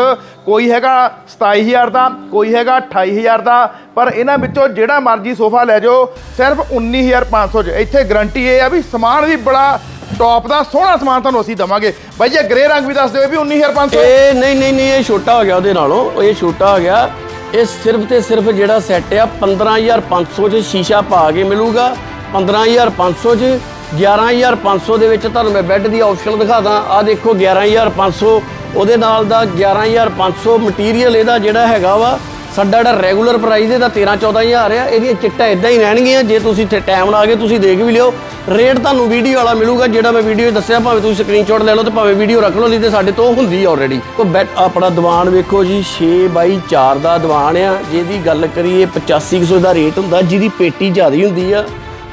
ਕੋਈ ਹੈਗਾ 27000 ਦਾ, ਕੋਈ ਹੈਗਾ 28000 ਦਾ, ਪਰ ਇਹਨਾਂ ਵਿੱਚੋਂ ਜਿਹੜਾ ਮਰਜ਼ੀ ਸੋਫਾ ਲੈ ਜਾਓ, ਸਿਰਫ 19500 ਚ। ਇੱਥੇ ਗਰੰਟੀ ਇਹ ਆ ਵੀ ਸਮਾਨ ਵੀ ਬੜਾ ਟੌਪ ਦਾ ਸੋਹਣਾ ਸਮਾਨ ਤੁਹਾਨੂੰ ਅਸੀਂ ਦਵਾਂਗੇ। ਬਾਈ ਜੀ ਗ੍ਰੇ ਰੰਗ ਵੀ ਦੱਸ ਦਿਓ, ਇਹ ਵੀ 19500 ਇਹ ਨਹੀਂ ਨਹੀਂ ਨਹੀਂ, ਇਹ ਛੋਟਾ ਹੋ ਗਿਆ ਉਹਦੇ ਨਾਲੋਂ। ਇਹ ਛੋਟਾ ਹੋ ਗਿਆ। ਇਹ ਸਿਰਫ ਤੇ ਸਿਰਫ ਜਿਹੜਾ ਸੈੱਟ ਆ 15500 ਚ ਸ਼ੀਸ਼ਾ ਪਾ ਕੇ ਮਿਲੂਗਾ। 15500 ਚ 11500 ਦੇ ਵਿੱਚ ਤੁਹਾਨੂੰ ਮੈਂ ਬੈੱਡ ਦੀ ਆਪਸ਼ਨ ਦਿਖਾਦਾ ਆ ਦੇਖੋ 11500 ਉਹਦੇ ਨਾਲ ਦਾ 11500 ਮਟੀਰੀਅਲ ਇਹਦਾ ਜਿਹੜਾ ਹੈਗਾ ਵਾ ਸਾਡਾ ਜਿਹੜਾ ਰੈਗੂਲਰ ਪ੍ਰਾਈਸ ਇਹਦਾ 13 14000 ਆ, ਇਹਦੀਆਂ ਚਿੱਟਾਂ ਇਦਾਂ ਹੀ ਰਹਿਣਗੀਆਂ, ਜੇ ਤੁਸੀਂ ਇੱਥੇ ਟਾਈਮ ਲਾ ਕੇ ਤੁਸੀਂ ਦੇਖ ਵੀ ਲਿਓ ਰੇਟ ਤੁਹਾਨੂੰ ਵੀਡੀਓ ਵਾਲਾ ਮਿਲੂਗਾ, ਜਿਹੜਾ ਮੈਂ ਵੀਡੀਓ ਦੱਸਿਆ, ਭਾਵੇਂ ਤੁਸੀਂ ਸਕਰੀਨਸ਼ਾਟ ਲੈ ਲਓ ਤੇ ਭਾਵੇਂ ਵੀਡੀਓ ਰੱਖ ਲਓ, ਨਹੀਂ ਤੇ ਸਾਡੇ ਤੋਂ ਹੁੰਦੀ ਆਲਰੇਡੀ ਕੋ ਬੈੱਡ ਆਪਣਾ ਦੀਵਾਨ ਵੇਖੋ ਜੀ 6 ਬਾਈ 4 ਦਾ ਦੀਵਾਨ ਆ, ਜਿਹਦੀ ਗੱਲ ਕਰੀਏ 8500 ਦਾ ਰੇਟ ਹੁੰਦਾ, ਜਿਹਦੀ ਪੇਟੀ ਜ਼ਿਆਦੀ ਹੁੰਦੀ ਆ,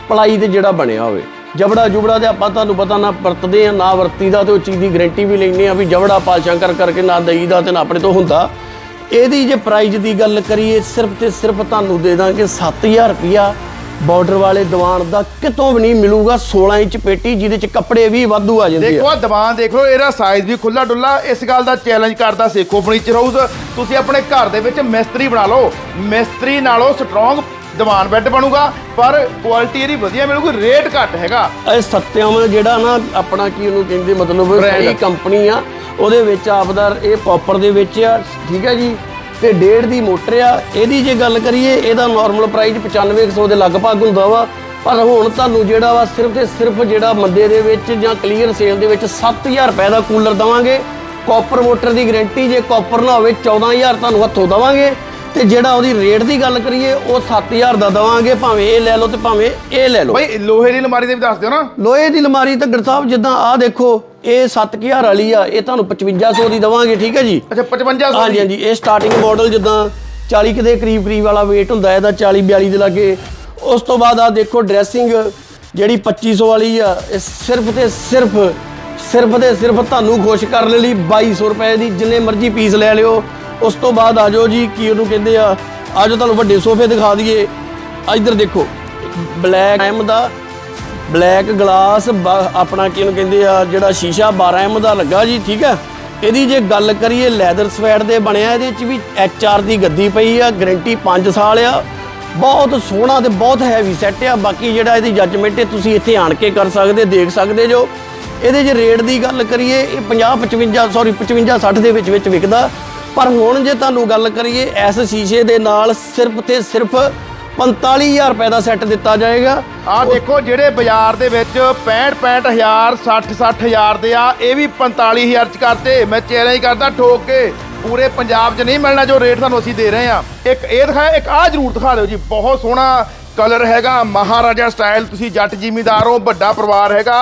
ਪਲਾਈ ਤੇ ਜਿਹੜਾ ਬਣਿਆ ਹੋਵੇ। ਜਬੜਾ ਜੁਬੜਾ ਤੇ ਆਪਾਂ ਤੁਹਾਨੂੰ ਪਤਾ ਨਾ ਵਰਤਦੇ ਆ, ਨਾ ਵਰਤੀ ਦਾ ਤੇ ਉਹ ਚੀਜ਼ ਦੀ ਗਾਰੰਟੀ ਵੀ ਲੈਂਦੇ ਆ ਵੀ ਜਬੜਾ ਪਾਲਸ਼ਾਂ ਕਰ ਕਰਕੇ ਨਾ ਦਈਦਾ ਤੇ ਨਾ ਆਪਣੇ ਤੋਂ ਹੁੰਦਾ। ਇਹਦੀ ਜੇ ਪ੍ਰਾਈਜ਼ ਦੀ ਗੱਲ ਕਰੀਏ ਸਿਰਫ ਤੇ ਸਿਰਫ ਤੁਹਾਨੂੰ ਦੇ ਦਾਂਗੇ 7000 ਰੁਪਿਆ ਬਾਰਡਰ ਵਾਲੇ ਦੀਵਾਨ ਦਾ ਕਿਤੋਂ ਵੀ ਨਹੀਂ ਮਿਲੂਗਾ 16 ਇੰਚ ਪੇਟੀ ਜਿਹਦੇ ਚ ਕੱਪੜੇ ਵੀ ਵਾਧੂ ਆ ਜਾਂਦੇ ਦੇਖੋ ਆ ਆ ਦੀਵਾਨ ਦੇਖ ਲਓ ਇਹਦਾ ਸਾਈਜ਼ ਵੀ ਖੁੱਲਾ ਡੁੱਲਾ ਇਸ ਗੱਲ ਦਾ ਚੈਲੰਜ ਕਰਦਾ ਸੇਖੋ ਫਰਨੀਚਰ ਹਾਊਸ ਤੁਸੀਂ ਆਪਣੇ ਘਰ ਦੇ ਵਿੱਚ ਮਿਸਤਰੀ ਬਣਾ ਲਓ। ਮਿਸਤਰੀ ਨਾਲੋਂ ਸਟਰੋਂਗ ਦੀਵਾਨ ਬੈੱਡ ਬਣੂਗਾ ਪਰ ਕੁਆਲਿਟੀ ਇਹਦੀ ਵਧੀਆ ਮਿਲੂਗੀ ਰੇਟ ਘੱਟ ਹੈਗਾ। ਇਹ ਸਤਿਆਮ ਜਿਹੜਾ ਨਾ ਆਪਣਾ ਕੀ ਉਹਨੂੰ ਕਹਿੰਦੇ ਮਤਲਬ. ਸਹੀ ਕੰਪਨੀ ਆ। ਉਹਦੇ ਵਿੱਚ ਆਪਦਾ ਇਹ ਕਾਪਰ ਦੇ ਵਿੱਚ ਆ ਠੀਕ ਹੈ ਜੀ? ਤੇ ਡੇਢ ਦੀ ਮੋਟਰ ਆ ਇਹਦੀ ਜੇ ਗੱਲ ਕਰੀਏ ਇਹਦਾ ਨਾਰਮਲ ਪ੍ਰਾਈਸ 9500 ਦੇ ਲਗਭਗ ਹੁੰਦਾ ਵਾ। ਪਰ ਹੁਣ ਤੁਹਾਨੂੰ ਜਿਹੜਾ ਵਾ ਸਿਰਫ ਤੇ ਸਿਰਫ ਜਿਹੜਾ ਮੰਦੇ ਦੇ ਵਿੱਚ ਜਾਂ ਕਲੀਅਰ ਸੇਲ ਦੇ ਵਿੱਚ 7000 ਰੁਪਏ ਦਾ ਕੂਲਰ ਦਵਾਂਗੇ। ਕਾਪਰ ਮੋਟਰ ਦੀ ਗਾਰੰਟੀ ਜੇ ਕਾਪਰ ਨਾ ਹੋਵੇ 14000 ਤੁਹਾਨੂੰ ਹੱਥੋਂ ਦਵਾਂਗੇ। ਤੇ ਜਿਹੜਾ ਉਹਦੀ ਰੇਟ ਦੀ ਗੱਲ ਕਰੀਏ ਉਹ 7000 ਦਾ ਦਵਾਂਗੇ ਭਾਵੇਂ ਇਹ ਲੈ ਲਓ ਤੇ ਭਾਵੇਂ ਇਹ ਲੈ ਲਓ। ਬਈ ਲੋਹੇ ਦੀ ਅਲਮਾਰੀ ਦੇ ਵੀ ਦੱਸ ਦਿਓ ਨਾ। ਲੋਹੇ ਦੀ ਅਲਮਾਰੀ ਧੱਗੜ ਸਾਹਿਬ ਜਿੱਦਾਂ ਆਹ ਦੇਖੋ ਇਹ 7000 ਵਾਲੀ ਆ ਇਹ ਤੁਹਾਨੂੰ 5500 ਦੀ ਦਵਾਂਗੇ ਠੀਕ ਹੈ ਜੀ? ਅੱਛਾ 5500 ਹਾਂਜੀ ਹਾਂਜੀ ਇਹ ਸਟਾਰਟਿੰਗ ਮਾਡਲ ਜਿੱਦਾਂ 40 ਕੁ ਦੇ ਕਰੀਬ ਕਰੀਬ ਵਾਲਾ weight ਹੁੰਦਾ ਇਹਦਾ 40 42 ਦੇ ਲਾਗੇ। ਉਸ ਤੋਂ ਬਾਅਦ ਆ ਦੇਖੋ ਡਰੈਸਿੰਗ ਜਿਹੜੀ 2500 ਵਾਲੀ ਆ ਇਹ ਸਿਰਫ ਤੇ ਸਿਰਫ ਸਿਰਫ ਤੇ ਸਿਰਫ ਤੁਹਾਨੂੰ ਖੁਸ਼ ਕਰਨ ਲਈ 2200 ਰੁਪਏ ਦੀ ਜਿੰਨੇ ਮਰਜ਼ੀ ਪੀਸ ਲੈ ਲਿਓ। ਉਸ ਤੋਂ ਬਾਅਦ ਆ ਜਾਓ ਜੀ ਕੀ ਉਹਨੂੰ ਕਹਿੰਦੇ ਆ ਆ ਜਾਓ ਤੁਹਾਨੂੰ ਵੱਡੇ ਸੋਫੇ ਦਿਖਾ ਦਈਏ। ਆ ਇੱਧਰ ਦੇਖੋ ਬਲੈਕ ਐਮ ਦਾ ਬਲੈਕ ਗਲਾਸ ਆਪਣਾ ਕੀ ਉਹਨੂੰ ਕਹਿੰਦੇ ਆ, ਜਿਹੜਾ ਸ਼ੀਸ਼ਾ 12 ਐਮ ਦਾ ਲੱਗਾ ਜੀ, ਠੀਕ ਹੈ? ਇਹਦੀ ਜੇ ਗੱਲ ਕਰੀਏ ਲੈਦਰ ਸਵੈਡ ਦੇ ਬਣਿਆ, ਇਹਦੇ 'ਚ ਵੀ ਐਚ ਆਰ ਦੀ ਗੱਦੀ ਪਈ ਆ ਗਾਰੰਟੀ 5 ਸਾਲ ਆ। ਬਹੁਤ ਸੋਹਣਾ ਤੇ ਬਹੁਤ ਹੈਵੀ ਸੈੱਟ ਆ, ਬਾਕੀ ਜਿਹੜਾ ਇਹਦੀ ਜੱਜਮੈਂਟ ਹੈ, ਤੁਸੀਂ ਇੱਥੇ ਆਣ ਕੇ ਕਰ ਸਕਦੇ, ਦੇਖ ਸਕਦੇ ਜੋ। ਇਹਦੇ ਜੇ ਰੇਟ ਦੀ ਗੱਲ ਕਰੀਏ, ਇਹ 50 55 ਸੌਰੀ 55 60 ਦੇ ਵਿੱਚ ਵਿੱਚ ਵਿਕਦਾ। ਪਰ ਹੁਣ ਜੇ ਤੁਹਾਨੂੰ ਗੱਲ ਕਰੀਏ, ਇਸ ਸ਼ੀਸ਼ੇ ਦੇ ਨਾਲ ਸਿਰਫ ਤੇ ਸਿਰਫ 45000 ਰੁਪਏ ਦਾ ਸੈੱਟ ਦਿੱਤਾ ਜਾਏਗਾ। ਆ ਦੇਖੋ ਜਿਹੜੇ ਬਾਜ਼ਾਰ ਦੇ ਵਿੱਚ 65 65000 60 60000 ਦੇ ਆ ਇਹ ਵੀ 45000 ਚ ਕਰਤੇ। ਮੈਂ ਚੈਲੰਜ ਕਰਦਾ ਠੋਕ ਕੇ। ਪੂਰੇ ਪੰਜਾਬ 'ਚ ਨਹੀਂ ਮਿਲਣਾ ਜੋ ਰੇਟ ਤੁਹਾਨੂੰ ਅਸੀਂ ਦੇ ਰਹੇ ਆ ਇੱਕ ਇਹ ਦਿਖਾਇਆ ਇੱਕ ਆ ਜ਼ਰੂਰ ਦਿਖਾ ਦਿਓ ਜੀ। ਬਹੁਤ ਸੋਹਣਾ ਕਲਰ ਹੈਗਾ ਮਹਾਰਾਜਾ ਸਟਾਈਲ ਤੁਸੀਂ ਜੱਟ ਜ਼ਿਮੀਦਾਰ ਹੋ ਵੱਡਾ ਪਰਿਵਾਰ ਹੈਗਾ।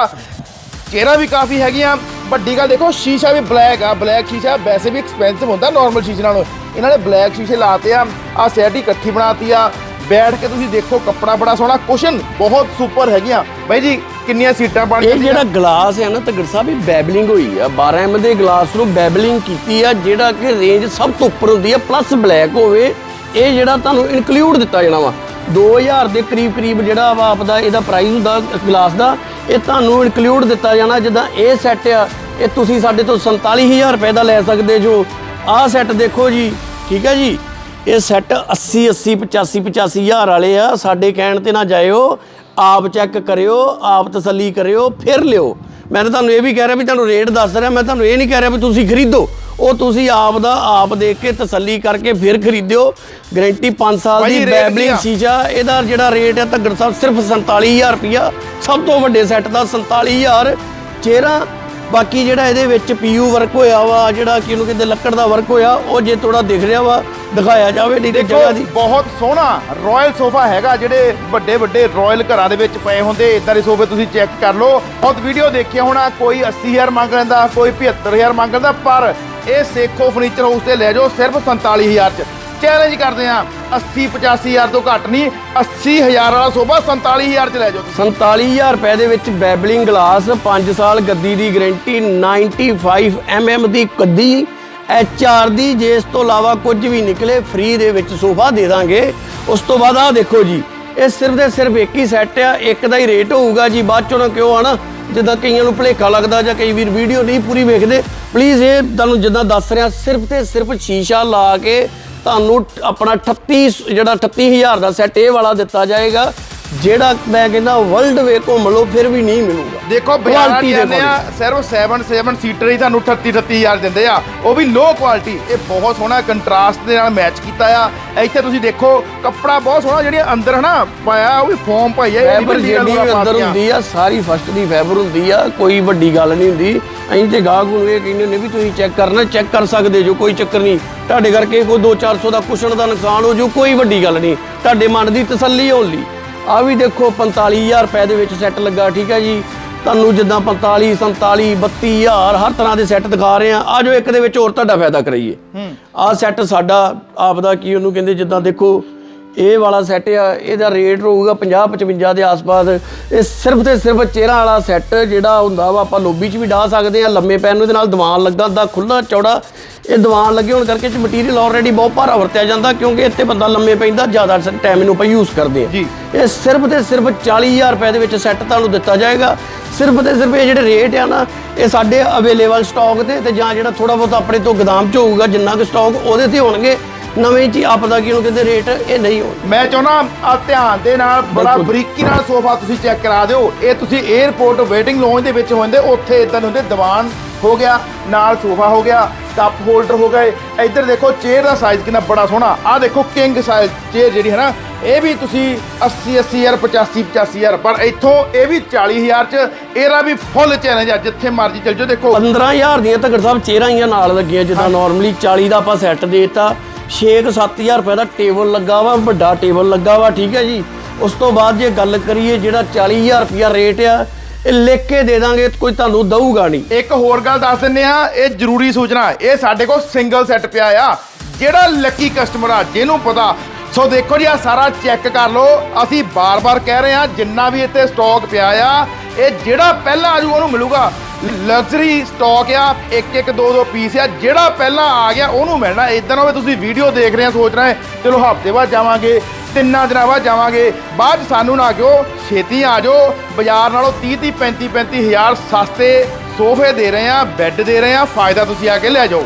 ਚਿਹਰਾ ਵੀ ਕਾਫੀ ਹੈਗੀਆਂ। ਵੱਡੀ ਗੱਲ ਦੇਖੋ ਸ਼ੀਸ਼ਾ ਵੀ ਬਲੈਕ ਆ। ਬਲੈਕ ਸ਼ੀਸ਼ਾ ਵੈਸੇ ਵੀ ਐਕਸਪੈਂਸਿਵ ਹੁੰਦਾ ਨਾਰਮਲ ਸ਼ੀਸ਼ੇ ਨਾਲੋਂ। ਇਹਨਾਂ ਨੇ ਬਲੈਕ ਸ਼ੀਸ਼ੇ ਲਾਤੇ ਆ। ਆ ਸੈਟ ਹੀ ਇਕੱਠੀ ਬਣਾਤੀ ਆ। ਬੈਠ ਕੇ ਤੁਸੀਂ ਦੇਖੋ ਕੱਪੜਾ ਬੜਾ ਸੋਹਣਾ ਕੁਸ਼ਨ ਬਹੁਤ ਸੁਪਰ ਹੈਗੀਆਂ। ਬਾਈ ਜੀ ਕਿੰਨੀਆਂ ਸੀਟਾਂ ਬਣ ਇਹ ਜਿਹੜਾ ਗਲਾਸ ਹੈ ਨਾ ਤਗੜ ਸਾਹਿਬ ਇਹ ਬੈਬਲਿੰਗ ਹੋਈ ਆ। 12 ਐਮ ਦੇ ਗਲਾਸ ਨੂੰ ਬੈਬਲਿੰਗ ਕੀਤੀ ਆ ਜਿਹੜਾ ਕਿ ਰੇਂਜ ਸਭ ਤੋਂ ਉੱਪਰ ਹੁੰਦੀ ਆ ਪਲੱਸ ਬਲੈਕ ਹੋਵੇ ਇਹ ਜਿਹੜਾ ਤੁਹਾਨੂੰ ਇਨਕਲੂਡ ਦਿੱਤਾ ਜਾਣਾ ਵਾ। 2000 ਦੇ ਕਰੀਬ ਕਰੀਬ ਜਿਹੜਾ ਵਾ ਆਪਦਾ ਇਹਦਾ ਪ੍ਰਾਈਸ ਹੁੰਦਾ ਗਲਾਸ ਦਾ ਇਹ ਤੁਹਾਨੂੰ ਇਨਕਲੂਡ ਦਿੱਤਾ ਜਾਣਾ। ਜਿੱਦਾਂ ਇਹ ਸੈੱਟ ਆ ਇਹ ਤੁਸੀਂ ਸਾਡੇ ਤੋਂ 47000 ਰੁਪਏ ਦਾ ਲੈ ਸਕਦੇ ਜੋ। ਆਹ ਸੈੱਟ ਦੇਖੋ ਜੀ ਠੀਕ ਹੈ ਜੀ? ਇਹ ਸੈੱਟ 80 80 85 85000 ਵਾਲੇ ਆ। ਸਾਡੇ ਕਹਿਣ ਤੇ ਨਾ ਜਾਇਓ ਆਪ ਚੈੱਕ ਕਰਿਓ ਆਪ ਤਸੱਲੀ ਕਰਿਓ ਫਿਰ ਲਿਓ। ਮੈਂ ਤਾਂ ਤੁਹਾਨੂੰ ਇਹ ਵੀ ਕਹਿ ਰਿਹਾ ਵੀ ਤੁਹਾਨੂੰ ਰੇਟ ਦੱਸ ਰਿਹਾ ਮੈਂ ਤੁਹਾਨੂੰ ਇਹ ਨਹੀਂ ਕਹਿ ਰਿਹਾ ਵੀ ਤੁਸੀਂ ਖਰੀਦੋ। ਉਹ ਤੁਸੀਂ ਆਪ ਦਾ ਆਪ ਦੇਖ ਕੇ ਤਸੱਲੀ ਕਰਕੇ ਫਿਰ ਖਰੀਦਿਓ। ਗਾਰੰਟੀ 5 ਸਾਲ ਦੀ ਬੈਬਲਿੰਗ? ਸ਼ੀਸ਼ਾ ਇਹਦਾ ਜਿਹੜਾ ਰੇਟ ਹੈ ਧੱਗੜ ਸਾਹਿਬ ਸਿਰਫ 47000 ਰੁਪਿਆ ਸਭ ਤੋਂ ਵੱਡੇ ਸੈੱਟ ਦਾ 47000 ਚਿਹਰਾ ਬਾਕੀ ਜਿਹੜਾ ਇਹਦੇ ਵਿੱਚ ਪੀਯੂ ਵਰਕ ਹੋਇਆ ਵਾ ਜਿਹੜਾ ਕਿ ਉਹਨੂੰ ਕਹਿੰਦੇ ਲੱਕੜ ਦਾ ਵਰਕ ਹੋਇਆ ਉਹ ਜੇ ਥੋੜਾ ਦਿਖ ਰਿਹਾ ਵਾ ਦਿਖਾਇਆ ਜਾਵੇ ਨਹੀਂ ਤੇ ਜਗ੍ਹਾ ਦੀ। ਬਹੁਤ ਸੋਹਣਾ ਰਾਇਲ ਸੋਫਾ ਹੈਗਾ ਜਿਹੜੇ ਵੱਡੇ ਵੱਡੇ ਰਾਇਲ ਘਰਾਂ ਦੇ ਵਿੱਚ ਪਏ ਹੁੰਦੇ ਇਦਾਂ ਦੇ ਸੋਫੇ ਤੁਸੀਂ ਚੈੱਕ ਕਰ ਲਓ। ਬਹੁਤ ਵੀਡੀਓ ਦੇਖਿਆ ਹੋਣਾ ਕੋਈ 80000 ਮੰਗ ਲੈਂਦਾ ਕੋਈ 75000 ਮੰਗ ਲੈਂਦਾ ਪਰ ਇਹ ਸੇਖੋ ਫਰਨੀਚਰ ਹਾਊਸ ਤੇ ਲੈ ਜਾਓ ਸਿਰਫ 47000 ਚ। ਚੈਲੰਜ ਕਰਦੇ ਆ 80 85000 ਤੋਂ ਘੱਟ ਨਹੀਂ 80000 ਵਾਲਾ ਸੋਫਾ 47000 ਚ ਲੈ ਜਾਓ 47000 ਰੁਪਏ ਦੇ ਵਿੱਚ ਬੈਬਲਿੰਗ ਗਲਾਸ 5 ਸਾਲ ਗੱਦੀ ਦੀ ਗਾਰੰਟੀ 95 mm ਦੀ ਗੱਦੀ HR ਦੀ, ਜੇ ਇਸ ਤੋਂ ਇਲਾਵਾ ਕੁਝ ਵੀ ਨਿਕਲੇ ਫ੍ਰੀ ਦੇ ਵਿੱਚ ਸੋਫਾ ਦੇ ਦਾਂਗੇ। ਉਸ ਤੋਂ ਬਾਅਦ ਆਹ ਦੇਖੋ ਜੀ, ਇਹ ਸਿਰਫ ਤੇ ਸਿਰਫ ਇੱਕ ਹੀ ਸੈੱਟ ਆ, ਇੱਕ ਦਾ ਹੀ ਰੇਟ ਹੋਊਗਾ ਜੀ, ਬਾਅਦ ਚੋਂ ਨਾ ਕਿਉਂ ਹਨਾ ਜਿੱਦਾਂ ਕਈਆਂ ਨੂੰ ਭੁਲੇਖਾ ਲੱਗਦਾ ਜਾਂ ਕਈ ਵੀਰ ਵੀਡੀਓ ਨਹੀਂ ਪੂਰੀ ਵੇਖਦੇ ਪਲੀਜ਼ ਇਹ ਤੁਹਾਨੂੰ ਜਿੱਦਾਂ ਦੱਸ ਰਿਹਾ, ਸਿਰਫ ਤੇ ਸਿਰਫ ਸ਼ੀਸ਼ਾ ਲਾ ਕੇ ਤੁਹਾਨੂੰ ਆਪਣਾ 38 ਜਿਹੜਾ 38000 ਦਾ ਸੈੱਟ ਇਹ ਵਾਲਾ ਦਿੱਤਾ ਜਾਏਗਾ। ਜਿਹੜਾ ਮੈਂ ਕਹਿੰਦਾ ਵਰਲਡ ਵੇ ਘੁੰਮ ਲਓ ਫਿਰ ਵੀ ਨਹੀਂ ਮਿਲੂਗਾ। ਦੇਖੋ ਬਾਜ਼ਾਰਾਂ Quality ਦੇ ਜਾਂਦੇ ਆ ਸਿਰਫ 7 7 ਸੀਟਰ ਹੀ ਤੁਹਾਨੂੰ 38 38000 ਦਿੰਦੇ ਆ। ਉਹ ਵੀ ਲੋ ਕੁਆਲਿਟੀ ਇਹ ਬਹੁਤ ਸੋਹਣਾ ਕੰਟਰਾਸਟ ਦੇ ਨਾਲ ਮੈਚ ਕੀਤਾ ਆ। ਇੱਥੇ ਤੁਸੀਂ ਦੇਖੋ ਕੱਪੜਾ ਬਹੁਤ ਸੋਹਣਾ ਜਿਹੜੀ ਅੰਦਰ ਹਨਾ ਪਾਇਆ ਉਹ ਵੀ ਫੋਮ ਪਾਈ ਆ ਇਹ ਫਾਈਬਰ ਵੀ ਜਿਹੜੀ ਵੀ ਅੰਦਰ ਪਾਤੀਆਂ। ਹੁੰਦੀ ਆ ਸਾਰੀ ਫਸਟ ਦੀ ਫਾਈਬਰ ਹੁੰਦੀ ਆ ਕੋਈ ਵੱਡੀ ਗੱਲ ਨਹੀਂ ਹੁੰਦੀ। ਅਸੀਂ ਤੇ ਗਾਹਕ ਨੂੰ ਇਹ ਕਹਿੰਦੇ ਨੇ ਵੀ ਤੁਸੀਂ ਚੈੱਕ ਕਰਨਾ ਚੈੱਕ ਕਰ ਸਕਦੇ ਜੋ ਕੋਈ ਚੱਕਰ ਨਹੀਂ। ਤੁਹਾਡੇ ਕਰਕੇ ਕੋਈ 2-400 ਦਾ ਕੁਸ਼ਨ ਦਾ ਨੁਕਸਾਨ ਹੋ ਜੂ ਕੋਈ ਵੱਡੀ ਗੱਲ ਨਹੀਂ। ਤੁਹਾਡੇ ਮਨ ਦੀ ਤਸੱਲੀ ਹੋਣ ਲਈ ਆ ਵੀ ਦੇਖੋ 45000 ਰੁਪਏ ਦੇ ਵਿੱਚ ਸੈੱਟ ਲੱਗਾ ਠੀਕ ਹੈ ਜੀ। ਤੁਹਾਨੂੰ ਜਿੱਦਾਂ 45 47 32000 ਹਰ ਤਰ੍ਹਾਂ ਦੇ ਸੈੱਟ ਦਿਖਾ ਰਹੇ ਆ ਆ ਜੋ ਇੱਕ ਦੇ ਵਿੱਚ ਹੋਰ ਤੁਹਾਡਾ ਫਾਇਦਾ ਕਰਾਈਏ। ਆ ਸੈੱਟ ਸਾਡਾ ਆਪ ਦਾ ਕੀ ਉਹਨੂੰ ਕਹਿੰਦੇ ਜਿੱਦਾਂ ਦੇਖੋ ਇਹ ਵਾਲਾ ਸੈੱਟ ਆ ਇਹਦਾ ਰੇਟ ਹੋਊਗਾ 50 55 ਦੇ ਆਸ-ਪਾਸ। ਇਹ ਸਿਰਫ ਤੇ ਸਿਰਫ ਚਿਹਰਾ ਵਾਲਾ ਸੈੱਟ ਜਿਹੜਾ ਹੁੰਦਾ ਵਾ ਆਪਾਂ ਲੋਬੀ 'ਚ ਵੀ ਡਾ ਸਕਦੇ ਆ ਲੰਮੇ ਪੈਨ ਨੂੰ ਇਹਦੇ ਨਾਲ ਦੀਵਾਨ ਲੱਗਾ ਦਾ ਖੁੱਲਾ ਚੌੜਾ। ਇਹ ਦੀਵਾਨ ਲੱਗੇ ਹੋਣ ਕਰਕੇ ਚ ਮਟੀਰੀਅਲ ਆਲਰੇਡੀ ਬਹੁਤ ਭਾਰਾ ਵਰਤਿਆ ਜਾਂਦਾ ਕਿਉਂਕਿ ਇੱਥੇ ਬੰਦਾ ਲੰਮੇ ਪੈਂਦਾ ਜ਼ਿਆਦਾ ਟਾਈਮ ਨੂੰ ਆਪਾਂ ਯੂਜ਼ ਕਰਦੇ ਆ। ਜੀ। ਇਹ ਸਿਰਫ ਤੇ ਸਿਰਫ 40000 ਰੁਪਏ ਦੇ ਵਿੱਚ ਸੈੱਟ ਤੁਹਾਨੂੰ ਦਿੱਤਾ ਜਾਏਗਾ। ਸਿਰਫ ਤੇ ਸਿਰਫ ਇਹ ਜਿਹੜੇ ਰੇਟ ਆ ਨਾ ਇਹ ਸਾਡੇ ਅਵੇਲੇਬਲ ਸਟਾਕ ਤੇ ਤੇ ਜਾਂ ਜਿਹੜਾ ਥੋੜਾ ਬਹੁਤ ਆਪਣੇ ਤੋਂ ਗਦਾਮ 'ਚ ਹੋਊਗਾ ਜਿੰਨਾ ਕੁ ਸਟਾਕ ਉਹਦੇ ਤੇ ਹੋਣਗੇ ਨਵੇਂ ਹੀ ਆਪਦਾ ਕੀ ਉਹਨੂੰ ਕਹਿੰਦੇ ਰੇਟ ਇਹ ਨਹੀਂ ਹੋਣਗੇ ਮੈਂ ਚਾਹੁੰਦਾ ਆ ਧਿਆਨ ਦੇ ਨਾਲ ਬੜਾ ਬਿਲਕੁਲ। ਬਰੀਕੀ ਨਾਲ ਸੋਫਾ ਤੁਸੀਂ ਚੈੱਕ ਕਰਾ ਦਿਓ। ਇਹ ਤੁਸੀਂ 에어ਪੋਰਟ ਵੇਟਿੰਗ ਲੌਂਜ ਦੇ ਵਿੱਚ ਹੁੰਦੇ ਉੱਥੇ ਇਦਾਂ ਦੇ ਹੁੰਦੇ ਦੀਵਾਨ ਹੋ ਗਿਆ ਨਾਲ ਸੋਫਾ ਹੋ ਗਿਆ ਕੱਪ ਹੋਲਡਰ ਹੋ ਗਏ। ਇੱਧਰ ਦੇਖੋ ਚੇਅਰ ਦਾ ਸਾਈਜ਼ ਕਿੰਨਾ ਬੜਾ ਸੋਹਣਾ। ਆ ਦੇਖੋ ਕਿੰਗ ਸਾਈਜ਼ ਚੇਅਰ ਜਿਹੜੀ ਹੈ ਨਾ ਇਹ ਵੀ ਤੁਸੀਂ 80 80000 85 85000 ਪਰ ਇੱਥੋਂ ਇਹ ਵੀ 40000 ਚ ਇਹਦਾ ਵੀ ਫੁੱਲ ਚੈਲੰਜ ਆ ਜਿੱਥੇ ਮਰਜ਼ੀ ਚੱਲ ਜਾਓ। ਦੇਖੋ। 15000 ਦੀਆਂ ਤਗੜ ਸਾਹਿਬ ਹੀ ਆ ਨਾਲ ਲੱਗੀਆਂ ਜਿੱਦਾਂ ਨਾਰਮਲੀ 40 ਦਾ ਆਪਾਂ ਸੈੱਟ ਦੇਤਾ। 6-7000 ਰੁਪਏ ਦਾ ਟੇਬਲ ਲੱਗਾ ਵਾ, ਵੱਡਾ ਟੇਬਲ ਲੱਗਾ ਵਾ, ਠੀਕ ਹੈ ਜੀ। ਉਸ ਤੋਂ ਬਾਅਦ ਜੇ ਗੱਲ ਕਰੀਏ ਜਿਹੜਾ 40000 ਰੁਪਿਆ ਰੇਟ ਆ, ਇਹ ਲਿਖ ਕੇ ਦੇ ਦਾਂਗੇ, ਕੋਈ ਤੁਹਾਨੂੰ ਦਊਗਾ ਨਹੀਂ। ਇੱਕ ਹੋਰ ਗੱਲ ਦੱਸ ਦਿੰਨੇ ਆ ਇਹ ਜ਼ਰੂਰੀ ਸੂਚਨਾ, ਇਹ ਸਾਡੇ ਕੋਲ ਸਿੰਗਲ ਸੈੱਟ ਪਿਆ ਆ। ਜਿਹੜਾ ਲੱਕੀ ਕਸਟਮਰ ਆ, ਜਿਹਨੂੰ ਪਤਾ ਸੋ ਦੇਖੋ ਜੀ ਆ ਸਾਰਾ ਚੈੱਕ ਕਰ ਲਓ। ਅਸੀਂ ਬਾਰ-ਬਾਰ ਕਹਿ ਰਹੇ ਹਾਂ, ਜਿੰਨਾ ਵੀ ਇੱਥੇ ਸਟਾਕ ਪਿਆ ਆ, ਇਹ ਜਿਹੜਾ ਪਹਿਲਾਂ ਆਜੂ, ਉਹਨੂੰ ਮਿਲੂਗਾ। ਲਗਜ਼ਰੀ ਸਟਾਕ ਆ ਇੱਕ ਇੱਕ ਦੋ ਦੋ ਪੀਸ ਆ, ਜਿਹੜਾ ਪਹਿਲਾਂ ਆ ਗਿਆ, ਉਹਨੂੰ ਮਿਲਣਾ। ਇਦਾਂ ਨਾ ਹੋਵੇ ਤੁਸੀਂ ਵੀਡੀਓ ਦੇਖ ਰਹੇ ਆ ਸੋਚ ਰਹੇ ਚਲੋ ਹਫ਼ਤੇ ਬਾਅਦ ਜਾਵਾਂਗੇ, ਤਿੰਨਾਂ ਦਿਨਾਂ ਬਾਅਦ ਜਾਵਾਂਗੇ, ਬਾਅਦ 'ਚ ਸਾਨੂੰ ਨਾ ਕਿਉਂ ਛੇਤੀ ਆ ਜਾਓ, ਬਾਜ਼ਾਰ ਨਾਲੋਂ 30 30 35 35 ਹਜ਼ਾਰ ਸਸਤੇ ਸੋਫੇ ਦੇ ਰਹੇ ਆ ਬੈੱਡ ਦੇ ਰਹੇ ਆ ਫਾਇਦਾ ਤੁਸੀਂ ਆ ਕੇ ਲੈ ਜਾਓ।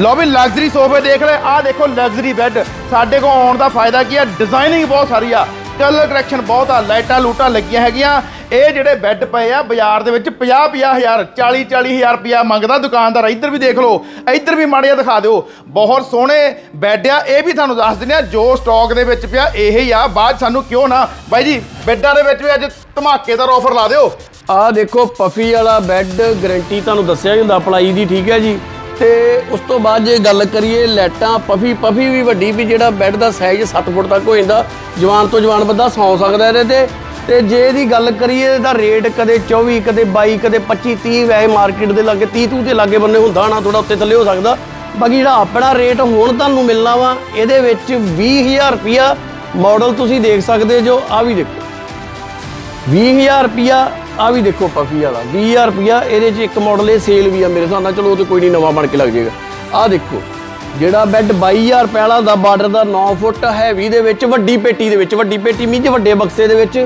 ਲਓ ਵੀ ਲਗਜ਼ਰੀ ਸੋਫੇ ਦੇਖ ਲੈ, ਆਹ ਦੇਖੋ ਲਗਜ਼ਰੀ ਬੈੱਡ ਸਾਡੇ ਕੋਲ ਆਉਣ ਦਾ ਫਾਇਦਾ ਕੀ ਆ? ਡਿਜ਼ਾਈਨਿੰਗ ਬਹੁਤ ਸਾਰੀ ਆ। ਕਲਰ ਕਰੈਕਸ਼ਨ ਬਹੁਤ ਆ, ਲਾਈਟਾਂ ਲੂਟਾਂ ਲੱਗੀਆਂ ਹੈਗੀਆਂ। ਇਹ ਜਿਹੜੇ ਬੈੱਡ ਪਏ ਆ, ਬਾਜ਼ਾਰ ਦੇ ਵਿੱਚ 50 50 ਹਜ਼ਾਰ 40 40 ਹਜ਼ਾਰ ਰੁਪਿਆ ਮੰਗਦਾ ਦੁਕਾਨਦਾਰ। ਇੱਧਰ ਵੀ ਦੇਖ ਲਓ, ਇੱਧਰ ਵੀ ਮਾੜੀਆਂ ਦਿਖਾ ਦਿਓ। ਬਹੁਤ ਸੋਹਣੇ ਬੈੱਡ ਆ, ਇਹ ਵੀ ਤੁਹਾਨੂੰ ਦੱਸ ਦਿੰਦੇ ਆ, ਜੋ ਸਟਾਕ ਦੇ ਵਿੱਚ ਪਿਆ, ਇਹ ਹੀ ਆ। ਬਾਅਦ 'ਚ ਸਾਨੂੰ ਕਿਉਂ ਨਾ, ਬਾਈ ਜੀ ਬੈੱਡਾਂ ਦੇ ਵਿੱਚ ਵੀ ਅੱਜ ਧਮਾਕੇਦਾਰ ਆਫਰ ਲਾ ਦਿਓ। ਆਹ ਦੇਖੋ ਪਫੀ ਵਾਲਾ ਬੈੱਡ ਗਾਰੰਟੀ ਤੁਹਾਨੂੰ ਦੱਸਿਆ ਹੀ ਹੁੰਦਾ ਅਪਲਾਈ ਦੀ, ਠੀਕ ਹੈ ਜੀ। ਤੇ ਉਸ ਤੋਂ ਬਾਅਦ ਜੇ ਗੱਲ ਕਰੀਏ ਲੈਟਾਂ ਪਫੀ ਪਫੀ ਵੀ ਵੱਡੀ ਵੀ ਜਿਹੜਾ ਬੈੱਡ ਦਾ ਸਾਈਜ਼ 7 ਫੁੱਟ ਤੱਕ ਹੋ ਜਾਂਦਾ, ਜਵਾਨ ਤੋਂ ਜਵਾਨ ਬੰਦਾ ਸੌ ਸਕਦਾ ਇਹਦੇ ਤੇ। ਤੇ ਜੇ ਇਹਦੀ ਗੱਲ ਕਰੀਏ ਤਾਂ ਰੇਟ ਕਦੇ 24 ਕਦੇ 22 ਕਦੇ 25 30 ਵੈਸੇ ਮਾਰਕੀਟ ਦੇ ਲਾਗੇ 30 ਤੂ ਦੇ ਲਾਗੇ ਬੰਨੇ ਹੁੰਦਾ ਨਾ ਥੋੜਾ ਉੱਤੇ ਥੱਲੇ ਹੋ ਸਕਦਾ। ਬਾਕੀ ਜਿਹੜਾ ਆਪਣਾ ਰੇਟ ਹੁਣ ਤੁਹਾਨੂੰ ਮਿਲਣਾ ਵਾ, ਇਹਦੇ ਵਿੱਚ 20000 ਰੁਪਿਆ ਮਾਡਲ ਤੁਸੀਂ ਦੇਖ ਸਕਦੇ ਜੋ ਆ ਵੀ ਦੇਖੋ। 20000 ਰੁਪਿਆ ਆ ਵੀ ਦੇਖੋ ਪਫੀ ਵਾਲਾ 20000 ਰੁਪਿਆ ਇਹਦੇ 'ਚ ਇੱਕ ਮਾਡਲ ਇਹ ਸੇਲ ਵੀ ਆ ਮੇਰੇ ਹਿਸਾਬ ਨਾਲ। ਚਲੋ ਉਹ ਤੇ ਕੋਈ ਨਹੀਂ ਨਵਾਂ ਬਣ ਕੇ ਲੱਗ ਜਾਏਗਾ। ਆ ਦੇਖੋ ਜਿਹੜਾ ਬੈੱਡ 22000 ਰੁਪਏ ਵਾਲਾ ਦਾ ਬਾਰਡਰ ਦਾ 9 ਫੁੱਟ ਹੈਵੀ ਦੇ ਵਿੱਚ ਵੱਡੀ ਪੇਟੀ ਦੇ ਵਿੱਚ ਵੱਡੀ ਪੇਟੀ ਮੀਂਹ 'ਚ ਵੱਡੇ ਬਕਸੇ ਦੇ ਵਿੱਚ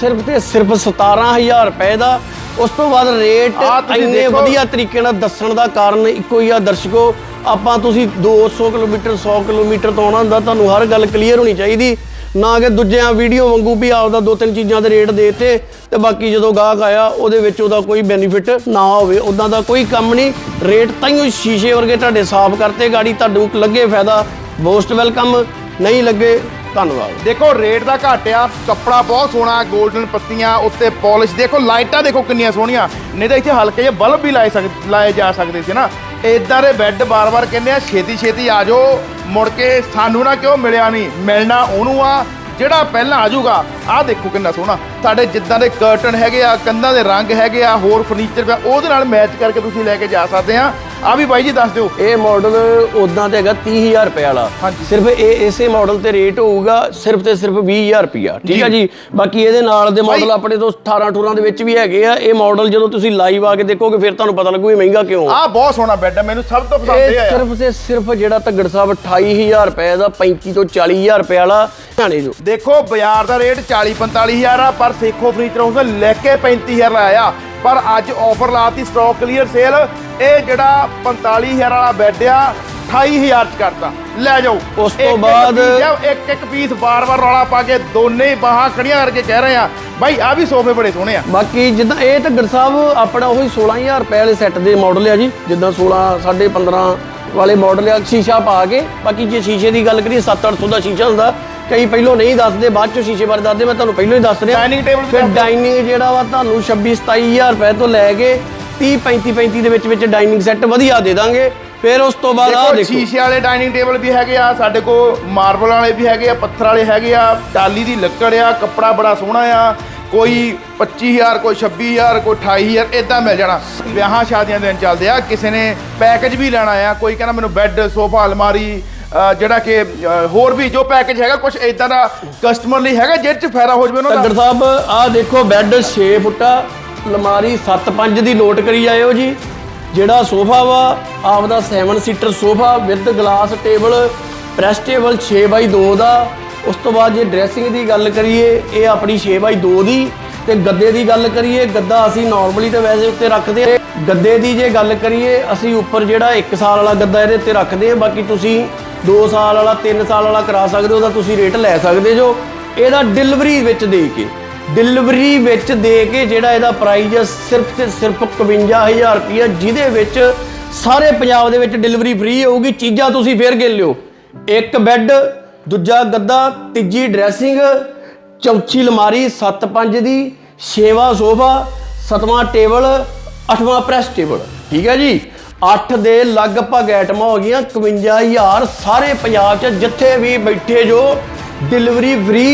ਸਿਰਫ ਤੇ ਸਿਰਫ 17000 ਰੁਪਏ ਦਾ। ਉਸ ਤੋਂ ਬਾਅਦ ਰੇਟ ਇੰਨੇ। ਵਧੀਆ ਤਰੀਕੇ ਨਾਲ ਦੱਸਣ ਦਾ ਕਾਰਨ ਇੱਕੋ ਹੀ ਆ ਦਰਸ਼ਕੋ ਆਪਾਂ ਤੁਸੀਂ 200 ਕਿਲੋਮੀਟਰ 100 ਕਿਲੋਮੀਟਰ ਤੋਂ ਆਉਣਾ ਹੁੰਦਾ ਤੁਹਾਨੂੰ ਹਰ ਗੱਲ ਕਲੀਅਰ ਹੋਣੀ ਚਾਹੀਦੀ। ਨਾ ਕਿ ਦੂਜਿਆਂ ਵੀਡੀਓ ਵਾਂਗੂ ਵੀ ਆਪਦਾ ਦੋ ਤਿੰਨ ਚੀਜ਼ਾਂ ਦੇ ਰੇਟ ਦੇਤੇ ਤੇ ਬਾਕੀ ਜਦੋਂ ਗਾਹਕ ਆਇਆ, ਉਹਦੇ ਵਿੱਚ ਉਹਦਾ ਕੋਈ ਬੈਨੀਫਿਟ ਨਾ ਹੋਵੇ। ਉਦਾਂ ਦਾ ਕੋਈ ਕੰਮ ਨਹੀਂ। ਰੇਟ ਤਾਈਓ ਸ਼ੀਸ਼ੇ ਵਰਗੇ ਤੁਹਾਡੇ ਸਾਫ਼ ਕਰਤੇ ਗਾੜੀ, ਤੁਹਾਨੂੰ ਲੱਗੇ ਫਾਇਦਾ। ਮੋਸਟ ਵੈਲਕਮ ਨਹੀਂ ਲੱਗੇ, ਧੰਨਵਾਦ। ਦੇਖੋ, ਰੇਟ ਦਾ ਘੱਟ ਆ ਕੱਪੜਾ ਬਹੁਤ ਸੋਹਣਾ 골ਡਨ ਪੱਤੀਆਂ, ਉੱਤੇ ਪਾਲਿਸ਼ ਦੇਖੋ, ਲਾਈਟਾਂ ਦੇਖੋ ਕਿੰਨੀਆਂ ਸੋਹਣੀਆਂ। ਨਹੀਂ ਤਾਂ ਇੱਥੇ ਹਲਕੇ ਜਿਹੇ ਬਲਬ ਵੀ ਲਾਏ ਸਕ ਲਾਏ ਜਾ ਸਕਦੇ ਸੀ ਨਾ। ਇਦਾਂ ਦੇ ਬੈੱਡ ਬਾਰ-ਬਾਰ ਕਹਿੰਦੇ ਆ ਛੇਤੀ ਛੇਤੀ ਆ ਜਾਓ। ਮੁੜ ਕੇ ਸਾਨੂੰ ਨਾ ਕਿਉਂ ਮਿਲਿਆ ਨਹੀਂ? ਮਿਲਣਾ ਉਹਨੂੰ ਆ, ਜਿਹੜਾ ਪਹਿਲਾਂ ਆ ਜਾਊਗਾ। ਆਹ ਦੇਖੋ ਕਿੰਨਾ ਸੋਹਣਾ। ਸਾਡੇ ਜਿੱਦਾਂ ਦੇ ਕਰਟਨ ਹੈਗੇ ਆ, ਕੰਧਾਂ ਦੇ ਰੰਗ ਹੈਗੇ ਆ, ਹੋਰ ਫਰਨੀਚਰ ਪਿਆ, ਉਹਦੇ ਨਾਲ ਮੈਚ ਕਰਕੇ ਤੁਸੀਂ ਲੈ ਕੇ ਜਾ ਸਕਦੇ ਆ। ਆ ਵੀ ਬਾਈ ਜੀ ਦੱਸ ਦਿਓ। ਇਹ ਮਾਡਲ ਉਦਾਂ ਤੇ ਹੈਗਾ 30000 ਰੁਪਏ ਵਾਲਾ। ਸਿਰਫ ਇਹ ਇਸੇ ਮਾਡਲ ਤੇ ਰੇਟ ਹੋਊਗਾ ਸਿਰਫ ਤੇ ਸਿਰਫ 20000 ਰੁਪਿਆ ਠੀਕ ਹੈ ਜੀ? ਬਾਕੀ ਇਹਦੇ ਨਾਲ ਦੇ ਮਾਡਲ ਆਪਣੇ ਤੋਂ 18 18 ਦੇ ਵਿੱਚ ਵੀ ਹੈਗੇ ਆ। ਇਹ ਮਾਡਲ ਜਦੋਂ ਤੁਸੀਂ ਲਾਈਵ ਆ ਕੇ ਦੇਖੋਗੇ ਫਿਰ ਤੁਹਾਨੂੰ ਪਤਾ ਲੱਗੂ ਇਹ ਮਹਿੰਗਾ ਕਿਉਂ ਆ। ਬਹੁਤ ਸੋਹਣਾ ਬੈੱਡ ਹੈ ਮੈਨੂੰ ਸਭ ਤੋਂ ਪਸੰਦ ਇਹ ਆਇਆ ਸਿਰਫ ਤੇ ਸਿਰਫ ਜਿਹੜਾ ਧੱਗੜ ਸਾਹਿਬ 28000 ਰੁਪਏ ਦਾ 35 ਤੋਂ 40000 ਰੁਪਏ ਵਾਲਾ ਹਰਿਆਣੇ ਜੋ। ਦੇਖੋ ਬਾਜ਼ਾਰ ਦਾ ਰੇਟ 40 45000 ਆ ਪਰ ਸੇਖੋ ਫਰਨੀਚਰ ਹਾਊਸ ਲੈ ਕੇ 35000 ਲਾਇਆ। ਪਰ ਅੱਜ ਆਫਰ ਲਾਤੀ ਸਟਾਕ ਕਲੀਅਰ ਸੇਲ ਇਹ ਜਿਹੜਾ 45000 ਵਾਲਾ ਬੈੱਡ ਆ 28000 ਚ ਕਰਤਾ। ਲੈ ਜਾਓ। ਉਸ ਤੋਂ ਬਾਅਦ- ਇੱਕ ਇੱਕ ਪੀਸ ਬਾਰ-ਬਾਰ ਰੌਲਾ ਪਾ ਕੇ ਦੋਨੇ ਬਾਹਾਂ ਖੜੀਆਂ ਕਰਕੇ ਕਹਿ ਰਹੇ ਆ ਬਾਈ ਆ ਵੀ ਸੋਫੇ ਬੜੇ ਸੋਹਣੇ ਆ। ਬਾਕੀ ਜਿੱਦਾਂ ਇਹ ਤਾਂ ਸਾਹਿਬ ਆਪਣਾ ਉਹੀ 16000 ਰੁਪਏ ਵਾਲੇ ਸੈੱਟ ਦੇ ਮਾਡਲ ਆ ਜੀ। ਜਿੱਦਾਂ 16 15.5 ਵਾਲੇ ਮਾਡਲ ਆ ਸ਼ੀਸ਼ਾ ਪਾ ਕੇ। ਬਾਕੀ ਜੇ ਸ਼ੀਸ਼ੇ ਦੀ ਗੱਲ ਕਰੀਏ 7-800 ਦਾ ਸ਼ੀਸ਼ਾ ਹੁੰਦਾ। ਕਈ ਪਹਿਲੋਂ ਨਹੀਂ ਦੱਸਦੇ ਬਾਅਦ ਚੋਂ ਸ਼ੀਸ਼ੇ ਬਾਰੇ ਦੱਸਦੇ ਮੈਂ ਤੁਹਾਨੂੰ ਪਹਿਲੋਂ ਹੀ ਦੱਸ ਰਿਹਾ। Table ਵੀ ਫਿਰ। ਡਾਈਨਿੰਗ ਜਿਹੜਾ ਵਾ ਤੁਹਾਨੂੰ 26-27000 ਰੁਪਏ ਤੋਂ ਲੈ ਕੇ 30-35 35 ਦੇ ਵਿੱਚ ਵਿੱਚ ਡਾਈਨਿੰਗ ਸੈੱਟ ਵਧੀਆ ਦੇ ਦਾਂਗੇ। ਫਿਰ ਉਸ ਤੋਂ ਬਾਅਦ ਆ ਦੇਖੋ ਸ਼ੀਸ਼ੇ ਵਾਲੇ ਡਾਈਨਿੰਗ ਟੇਬਲ ਵੀ ਹੈਗੇ ਆ ਸਾਡੇ ਕੋਲ ਮਾਰਬਲ ਵਾਲੇ ਵੀ ਹੈਗੇ ਆ ਪੱਥਰ ਵਾਲੇ ਹੈਗੇ ਆ ਟਾਲੀ ਦੀ ਲੱਕੜ ਆ ਕੱਪੜਾ ਬੜਾ ਸੋਹਣਾ ਆ ਕੋਈ 25000 ਕੋਈ 26000 ਕੋਈ 28000 ਇਦਾਂ ਮਿਲ ਜਾਣਾ। ਵਿਆਹਾਂ ਸ਼ਾਦੀਆਂ ਦੇ ਦਿਨ ਚੱਲਦੇ ਆ ਕਿਸੇ ਨੇ ਪੈਕੇਜ ਵੀ ਲੈਣਾ ਆ ਕੋਈ ਕਹਿੰਦਾ ਮੈਨੂੰ ਬੈੱਡ ਸੋਫਾ ਅਲਮਾਰੀ ਜਿਹੜਾ ਕਿ ਹੋਰ ਵੀ ਜੋ ਪੈਕੇਜ ਹੈਗਾ ਕੁਝ ਇਦਾਂ ਦਾ ਕਸਟਮਰ ਲਈ ਹੈਗਾ ਜਿਹਦੇ ਚ ਫਾਇਦਾ ਹੋ ਜਵੇ ਉਹਨਾਂ ਤੱਗੜ ਦਾ ਸਾਹਿਬ, ਆਹ ਦੇਖੋ ਬੈੱਡ 6 ਫੁੱਟਾ, ਅਲਮਾਰੀ 7-5 ਦੀ ਨੋਟ ਕਰੀ ਜਾਇਓ ਜੀ। ਜਿਹੜਾ ਸੋਫਾ ਵਾ, ਆਪਦਾ 7 seater sofa with glass table press table 6x2 ਦਾ ਉਸ ਤੋਂ ਬਾਅਦ ਜੇ ਡਰੈਸਿੰਗ ਦੀ ਗੱਲ ਕਰੀਏ, ਇਹ ਆਪਣੀ 6x2 ਦੀ ਤੇ ਗੱਦੇ ਦੀ ਗੱਲ ਕਰੀਏ, ਗੱਦਾ ਅਸੀਂ ਨਾਰਮਲੀ ਤਾਂ ਵੈਸੇ ਉੱਤੇ ਰੱਖਦੇ ਆ। ਗੱਦੇ ਦੀ ਜੇ ਗੱਲ ਕਰੀਏ, ਅਸੀਂ ਉੱਪਰ ਜਿਹੜਾ 1 ਸਾਲ ਵਾਲਾ ਗੱਦਾ ਇਹਦੇ ਉੱਤੇ ਰੱਖਦੇ ਆ ਬਾਕੀ ਤੁਸੀਂ 2 ਸਾਲ ਵਾਲਾ 3 ਸਾਲ ਵਾਲਾ ਕਰਾ ਸਕਦੇ ਹੋ, ਉਹਦਾ ਤੁਸੀਂ ਰੇਟ ਲੈ ਸਕਦੇ ਜੋ। ਇਹਦਾ ਡਿਲੀਵਰੀ ਵਿੱਚ ਦੇ ਕੇ, ਡਿਲੀਵਰੀ ਵਿੱਚ ਦੇ ਕੇ ਜਿਹੜਾ ਇਹਦਾ ਪ੍ਰਾਈਸ ਹੈ ਸਿਰਫ ਤੇ ਸਿਰਫ 51000 ਰੁਪਇਆ ਜਿਹਦੇ ਵਿੱਚ ਸਾਰੇ ਪੰਜਾਬ ਦੇ ਵਿੱਚ ਡਿਲੀਵਰੀ ਫ੍ਰੀ ਹੋਊਗੀ, ਚੀਜ਼ਾਂ ਤੁਸੀਂ ਫੇਰ ਗਿਣ ਲਿਓ। ਇੱਕ ਬੈੱਡ ਦੂਜਾ ਗੱਦਾ, ਤੀਜੀ ਡਰੈਸਿੰਗ ਚੌਥੀ ਅਲਮਾਰੀ 7-5 ਦੀ, ਛੇਵਾਂ ਸੋਫਾ, ਸਤਵਾਂ ਟੇਬਲ ਅੱਠਵਾਂ ਪ੍ਰੈਸ ਟੇਬਲ ਠੀਕ ਹੈ ਜੀ? 8 ਦੇ ਲਗਭਗ ਆਈਟਮਾਂ ਹੋ ਗਈਆਂ 51000 ਸਾਰੇ ਪੰਜਾਬ 'ਚ ਜਿੱਥੇ ਵੀ ਬੈਠੇ ਜੋ ਡਿਲੀਵਰੀ ਫ੍ਰੀ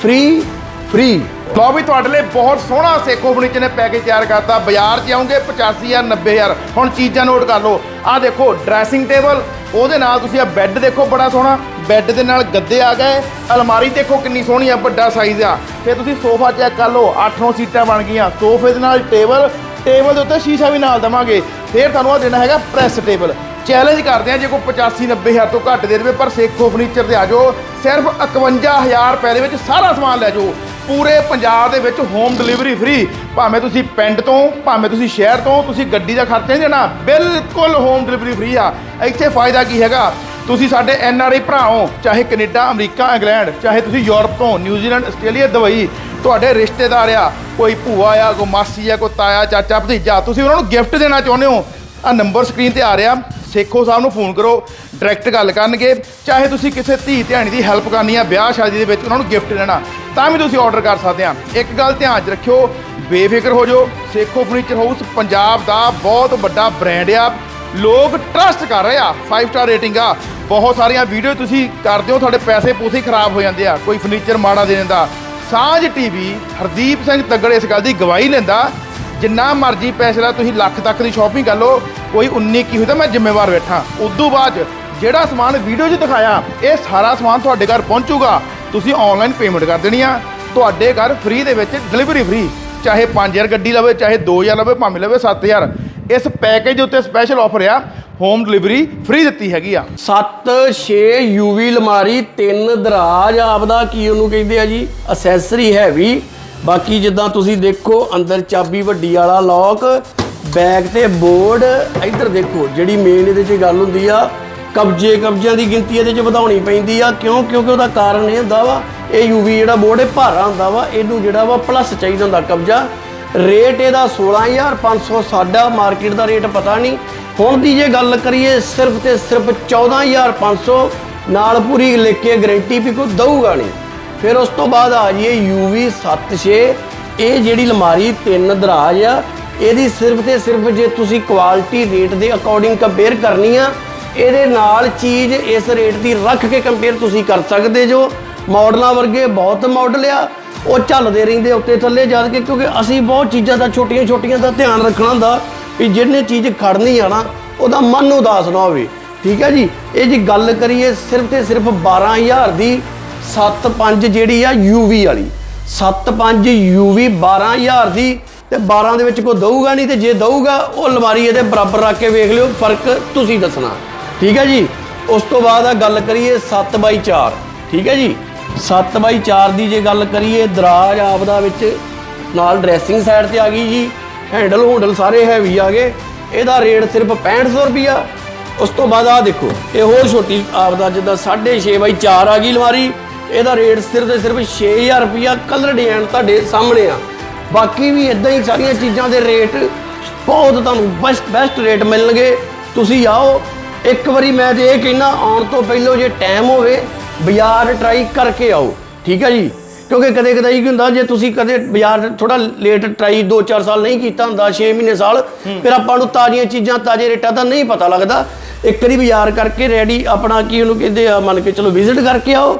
ਫ੍ਰੀ ਫ੍ਰੀ ਲਓ ਵੀ ਤੁਹਾਡੇ ਲਈ ਬਹੁਤ ਸੋਹਣਾ ਸੇਖੋ ਫਰਨੀਚਰ ਨੇ ਪੈਕੇਜ ਤਿਆਰ ਕਰਤਾ। ਬਾਜ਼ਾਰ 'ਚ ਆਉਂਗੇ 85000 90000 ਹੁਣ ਚੀਜ਼ਾਂ ਨੋਟ ਕਰ ਲਓ। ਆਹ ਦੇਖੋ ਡਰੈਸਿੰਗ ਟੇਬਲ ਉਹਦੇ ਨਾਲ ਤੁਸੀਂ ਆ ਬੈੱਡ ਦੇਖੋ, ਬੜਾ ਸੋਹਣਾ। ਬੈੱਡ ਦੇ ਨਾਲ ਗੱਦੇ ਆ ਗਏ। ਅਲਮਾਰੀ ਦੇਖੋ ਕਿੰਨੀ ਸੋਹਣੀ ਆ, ਵੱਡਾ ਸਾਈਜ਼ ਆ। ਫਿਰ ਤੁਸੀਂ ਸੋਫਾ ਚੈੱਕ ਕਰ ਲਓ 8-9 ਸੀਟਾਂ ਬਣ ਗਈਆਂ। ਸੋਫੇ ਦੇ ਨਾਲ ਟੇਬਲ ਟੇਬਲ ਦੇ ਉੱਤੇ ਸ਼ੀਸ਼ਾ ਵੀ ਨਾਲ ਦਵਾਂਗੇ। ਫਿਰ ਤੁਹਾਨੂੰ ਆ ਦੇਣਾ ਹੈਗਾ ਪ੍ਰੈਸ ਟੇਬਲ। ਚੈਲੰਜ ਕਰਦੇ ਆ ਜੇ ਕੋਈ 85 90000 ਤੋਂ ਘੱਟ ਦੇ ਦੇਵੇ, ਪਰ ਸੇਖੋ ਫਰਨੀਚਰ ਤੇ ਆ ਜਾਓ। ਸਿਰਫ 51000 ਰੁਪਏ ਦੇ ਵਿੱਚ ਸਾਰਾ ਸਮਾਨ ਲੈ ਜਾਓ। ਪੂਰੇ ਪੰਜਾਬ ਦੇ ਵਿੱਚ ਹੋਮ ਡਿਲੀਵਰੀ ਫ੍ਰੀ ਭਾਵੇਂ ਤੁਸੀਂ ਪਿੰਡ ਤੋਂ, ਭਾਵੇਂ ਤੁਸੀਂ ਸ਼ਹਿਰ ਤੋਂ, ਤੁਸੀਂ ਗੱਡੀ ਦਾ ਖਰਚਾ ਨਹੀਂ ਦੇਣਾ। ਬਿਲਕੁਲ ਹੋਮ ਡਿਲੀਵਰੀ ਫ੍ਰੀ ਆ। ਇੱਥੇ ਫਾਇਦਾ ਕੀ ਹੈਗਾ? ਤੁਸੀਂ ਸਾਡੇ ਐਨ ਆਰ ਆਈ ਭਰਾ ਹੋ, ਚਾਹੇ ਕੈਨੇਡਾ, ਅਮਰੀਕਾ, ਇੰਗਲੈਂਡ, ਚਾਹੇ ਤੁਸੀਂ ਯੂਰਪ ਤੋਂ, ਨਿਊਜ਼ੀਲੈਂਡ, ਆਸਟ੍ਰੇਲੀਆ, ਦੁਬਈ। ਤੁਹਾਡੇ ਰਿਸ਼ਤੇਦਾਰ ਆ, ਕੋਈ ਭੂਆ ਆ, ਕੋਈ ਮਾਸੀ ਆ, ਕੋਈ ਤਾਇਆ, ਚਾਚਾ, ਭਤੀਜਾ, ਤੁਸੀਂ ਉਹਨਾਂ ਨੂੰ ਗਿਫਟ ਦੇਣਾ ਚਾਹੁੰਦੇ ਹੋ। ਆ ਨੰਬਰ ਸਕਰੀਨ ਤੇ ਆ ਰਿਹਾ। ਸੇਖੋ ਸਾਹਿਬ ਨੂੰ ਫੋਨ ਕਰੋ ਡਾਇਰੈਕਟ ਗੱਲ ਕਰਨਗੇ। ਚਾਹੇ ਤੁਸੀਂ ਕਿਸੇ ਧੀ ਧਿਆਣੀ ਦੀ ਹੈਲਪ ਕਰਨੀ ਆ, ਵਿਆਹ ਸ਼ਾਦੀ ਦੇ ਵਿੱਚ ਉਹਨਾਂ ਨੂੰ ਗਿਫਟ ਦੇਣਾ, ਤਾਂ ਵੀ ਤੁਸੀਂ ਆਰਡਰ ਕਰ ਸਕਦੇ ਆ। ਇੱਕ ਗੱਲ ਧਿਆਨ 'ਚ ਰੱਖਿਓ, ਬੇਫਿਕਰ ਹੋ ਜਾਓ। ਸੇਖੋ ਫਰਨੀਚਰ ਹਾਊਸ ਪੰਜਾਬ ਦਾ ਬਹੁਤ ਵੱਡਾ ਬ੍ਰਾਂਡ ਆ। ਲੋਕ ਟਰਸਟ ਕਰ ਰਹੇ ਆ 5 ਸਟਾਰ ਰੇਟਿੰਗ ਆ। ਬਹੁਤ ਸਾਰੀਆਂ ਵੀਡੀਓ ਤੁਸੀਂ ਕਰਦੇ ਹੋ, ਤੁਹਾਡੇ ਪੈਸੇ ਪੂਸੇ ਖਰਾਬ ਹੋ ਜਾਂਦੇ ਆ। ਕੋਈ ਫਰਨੀਚਰ ਮਾੜਾ ਦੇ। ਦਿੰਦਾ ਸਾਂਝ ਟੀਵੀ ਹਰਦੀਪ ਸਿੰਘ ਤੱਗੜ ਇਸ ਗੱਲ ਦੀ ਗਵਾਹੀ ਲੈਂਦਾ, ਜਿੰਨਾ ਮਰਜ਼ੀ ਪੈਸੇ ਲਾ, ਤੁਸੀਂ ਲੱਖ ਤੱਕ ਦੀ ਸ਼ਾਪਿੰਗ ਕਰ ਲਓ, ਕੋਈ 19 ਕੀ ਹੋਈ ਤਾਂ ਮੈਂ ਜ਼ਿੰਮੇਵਾਰ ਬੈਠਾ। ਉਦੋਂ ਬਾਅਦ ਜਿਹੜਾ ਸਮਾਨ ਵੀਡੀਓ 'ਚ ਦਿਖਾਇਆ, ਇਹ ਸਾਰਾ ਸਮਾਨ ਤੁਹਾਡੇ ਘਰ ਪਹੁੰਚੂਗਾ। ਤੁਸੀਂ ਆਨਲਾਈਨ ਪੇਮੈਂਟ ਕਰ ਦੇਣੀ ਆ। ਤੁਹਾਡੇ ਘਰ ਫ੍ਰੀ ਦੇ ਵਿੱਚ ਡਿਲੀਵਰੀ ਫ੍ਰੀ ਚਾਹੇ 5000 ਗੱਡੀ ਲਵੇ, ਚਾਹੇ 2000 ਲਵੇ, ਭਾਵੇਂ ਲਵੇ 7000 ਇਸ ਪੈਕੇਜ ਉੱਤੇ ਸਪੈਸ਼ਲ ਆਫਰ ਆ। ਹੋਮ ਡਿਲੀਵਰੀ ਫ੍ਰੀ ਦਿੱਤੀ ਹੈਗੀ ਆ। 7 6 ਯੂਵੀ ਲਮਾਰੀ ਤਿੰਨ ਦਰਾਜ, ਆਪਦਾ ਕੀ ਉਹਨੂੰ ਕਹਿੰਦੇ ਆ ਜੀ? ਅਸੈਸਰੀ ਹੈਵੀ ਬਾਕੀ ਜਿੱਦਾਂ ਤੁਸੀਂ ਦੇਖੋ, ਅੰਦਰ ਚਾਬੀ ਵੱਡੀ ਵਾਲਾ ਲੌਕ ਬੈਗ ਤੇ ਬੋਰਡ ਇੱਧਰ ਦੇਖੋ, ਜਿਹੜੀ ਮੇਨ ਇਹਦੇ 'ਚ ਗੱਲ ਹੁੰਦੀ ਆ, ਕਬਜੇ, ਕਬਜਿਆਂ ਦੀ ਗਿਣਤੀ ਇਹਦੇ 'ਚ ਵਧਾਉਣੀ ਪੈਂਦੀ ਆ। ਕਿਉਂ? ਕਿਉਂਕਿ ਉਹਦਾ ਕਾਰਨ ਇਹ ਹੁੰਦਾ ਵਾ, ਇਹ ਯੂਵੀ ਜਿਹੜਾ ਬੋਰਡ ਇਹ ਭਾਰਾ ਹੁੰਦਾ ਵਾ, ਇਹਨੂੰ ਜਿਹੜਾ ਵਾ ਪਲੱਸ ਚਾਹੀਦਾ ਹੁੰਦਾ ਕਬਜਾ। ਰੇਟ ਇਹਦਾ 16500 ਸਾਡਾ ਮਾਰਕੀਟ ਦਾ ਰੇਟ ਪਤਾ ਨਹੀਂ। ਹੁਣ ਦੀ ਜੇ ਗੱਲ ਕਰੀਏ, ਸਿਰਫ ਤੇ ਸਿਰਫ 14500 ਨਾਲ ਪੂਰੀ ਲਿਖ ਕੇ ਗਾਰੰਟੀ ਵੀ ਕੋਈ ਦਊਗਾ ਨਹੀਂ। ਫਿਰ ਉਸ ਤੋਂ ਬਾਅਦ ਆ ਜਾਈਏ UV 76 ਇਹ ਜਿਹੜੀ ਅਲਮਾਰੀ ਤਿੰਨ ਦਰਾਜ ਆ, ਇਹਦੀ ਸਿਰਫ ਤੇ ਸਿਰਫ ਜੇ ਤੁਸੀਂ ਕੁਆਲਿਟੀ ਰੇਟ ਦੇ ਅਕੋਰਡਿੰਗ ਕੰਪੇਅਰ ਕਰਨੀ ਆ, ਇਹਦੇ ਨਾਲ ਚੀਜ਼ ਇਸ ਰੇਟ ਦੀ ਰੱਖ ਕੇ ਕੰਪੇਅਰ ਤੁਸੀਂ ਕਰ ਸਕਦੇ ਜੋ। ਮਾਡਲਾਂ ਵਰਗੇ ਬਹੁਤ ਮਾਡਲ ਆ, ਉਹ ਚੱਲਦੇ ਰਹਿੰਦੇ ਉੱਤੇ ਥੱਲੇ ਜਦ ਕਿ ਕਿਉਂਕਿ ਅਸੀਂ ਬਹੁਤ ਚੀਜ਼ਾਂ ਦਾ ਛੋਟੀਆਂ ਛੋਟੀਆਂ ਦਾ ਧਿਆਨ ਰੱਖਣਾ ਹੁੰਦਾ। ਵੀ ਜਿਹਨੇ ਚੀਜ਼ ਖੜਨੀ ਆ ਨਾ, ਉਹਦਾ ਮਨ ਉਦਾਸ ਨਾ ਹੋਵੇ। ਠੀਕ ਹੈ ਜੀ? ਇਹ ਜੀ ਗੱਲ ਕਰੀਏ ਸਿਰਫ ਤੇ ਸਿਰਫ 12000 ਦੀ 75 ਜਿਹੜੀ ਆ UV ਵਾਲੀ। 75 UV 12000 ਦੀ ਤੇ 12 ਦੇ ਵਿੱਚ ਕੋਈ ਦਊਗਾ ਨਹੀਂ ਤੇ ਜੇ ਦਊਗਾ, ਉਹ ਅਲਮਾਰੀ ਇਹਦੇ ਬਰਾਬਰ ਰੱਖ ਕੇ ਵੇਖ ਲਿਓ, ਫ਼ਰਕ ਤੁਸੀਂ ਦੱਸਣਾ। ਠੀਕ ਹੈ ਜੀ? ਉਸ ਤੋਂ ਬਾਅਦ ਆ ਗੱਲ ਕਰੀਏ 7x4 ਠੀਕ ਹੈ ਜੀ? 7x4 ਦੀ ਜੇ ਗੱਲ ਕਰੀਏ, ਦਰਾਜ ਆਪਦਾ ਵਿੱਚ ਨਾਲ ਡਰੈਸਿੰਗ ਸਾਈਡ ਤੇ ਆ ਗਈ ਜੀ। ਹੈਂਡਲ ਹੁੰਡਲ ਸਾਰੇ ਹੈਵੀ ਆ ਗਏ। ਇਹਦਾ ਰੇਟ ਸਿਰਫ 6500 ਰੁਪਿਆ ਉਸ ਤੋਂ ਬਾਅਦ ਆ ਦੇਖੋ, ਇਹ ਹੋਰ ਛੋਟੀ ਆਪਦਾ ਜਿੱਦਾਂ 6.5 ਬਾਈ 4 ਆ ਗਈ ਅਲਮਾਰੀ। ਇਹਦਾ ਰੇਟ ਸਿਰਫ ਤੇ ਸਿਰਫ 6000 ਰੁਪਿਆ ਕਲਰ ਡਿਜ਼ਾਈਨ ਤੁਹਾਡੇ ਸਾਹਮਣੇ ਆ। ਬਾਕੀ ਵੀ ਇਦਾਂ ਹੀ ਸਾਰੀਆਂ ਚੀਜ਼ਾਂ ਦੇ ਰੇਟ ਬਹੁਤ ਤੁਹਾਨੂੰ ਬੈਸਟ ਬੈਸਟ ਰੇਟ ਮਿਲਣਗੇ। ਤੁਸੀਂ ਆਓ, ਇੱਕ ਵਾਰੀ ਮੈਂ ਤੇ ਇਹ ਕਹਿਣਾ ਆਉਣ ਤੋਂ ਪਹਿਲਾਂ ਜੇ ਟਾਈਮ ਹੋਵੇ, ਬਾਜ਼ਾਰ ਟਰਾਈ ਕਰਕੇ ਆਓ। ਠੀਕ ਹੈ ਜੀ? ਕਿਉਂਕਿ ਕਦੇ ਕਦਾਈ ਕੀ ਹੁੰਦਾ ਜੇ ਤੁਸੀਂ ਕਦੇ ਬਾਜ਼ਾਰ ਥੋੜਾ ਲੇਟ ਟਰਾਈ 2-4 ਸਾਲ ਨਹੀਂ ਕੀਤਾ ਹੁੰਦਾ 6 ਮਹੀਨੇ ਸਾਲ ਫਿਰ ਆਪਾਂ ਨੂੰ ਤਾਜ਼ੀਆਂ ਚੀਜ਼ਾਂ ਤਾਜ਼ੇ ਰੇਟਾਂ ਦਾ ਨਹੀਂ ਪਤਾ ਲੱਗਦਾ। ਇੱਕ ਵਾਰੀ ਬਾਜ਼ਾਰ ਕਰਕੇ ਰੈਡੀ ਆਪਣਾ ਕੀ ਉਹਨੂੰ ਕਹਿੰਦੇ ਆ ਮੰਨ ਕੇ ਚਲੋ ਵਿਜ਼ਿਟ ਕਰਕੇ ਆਓ।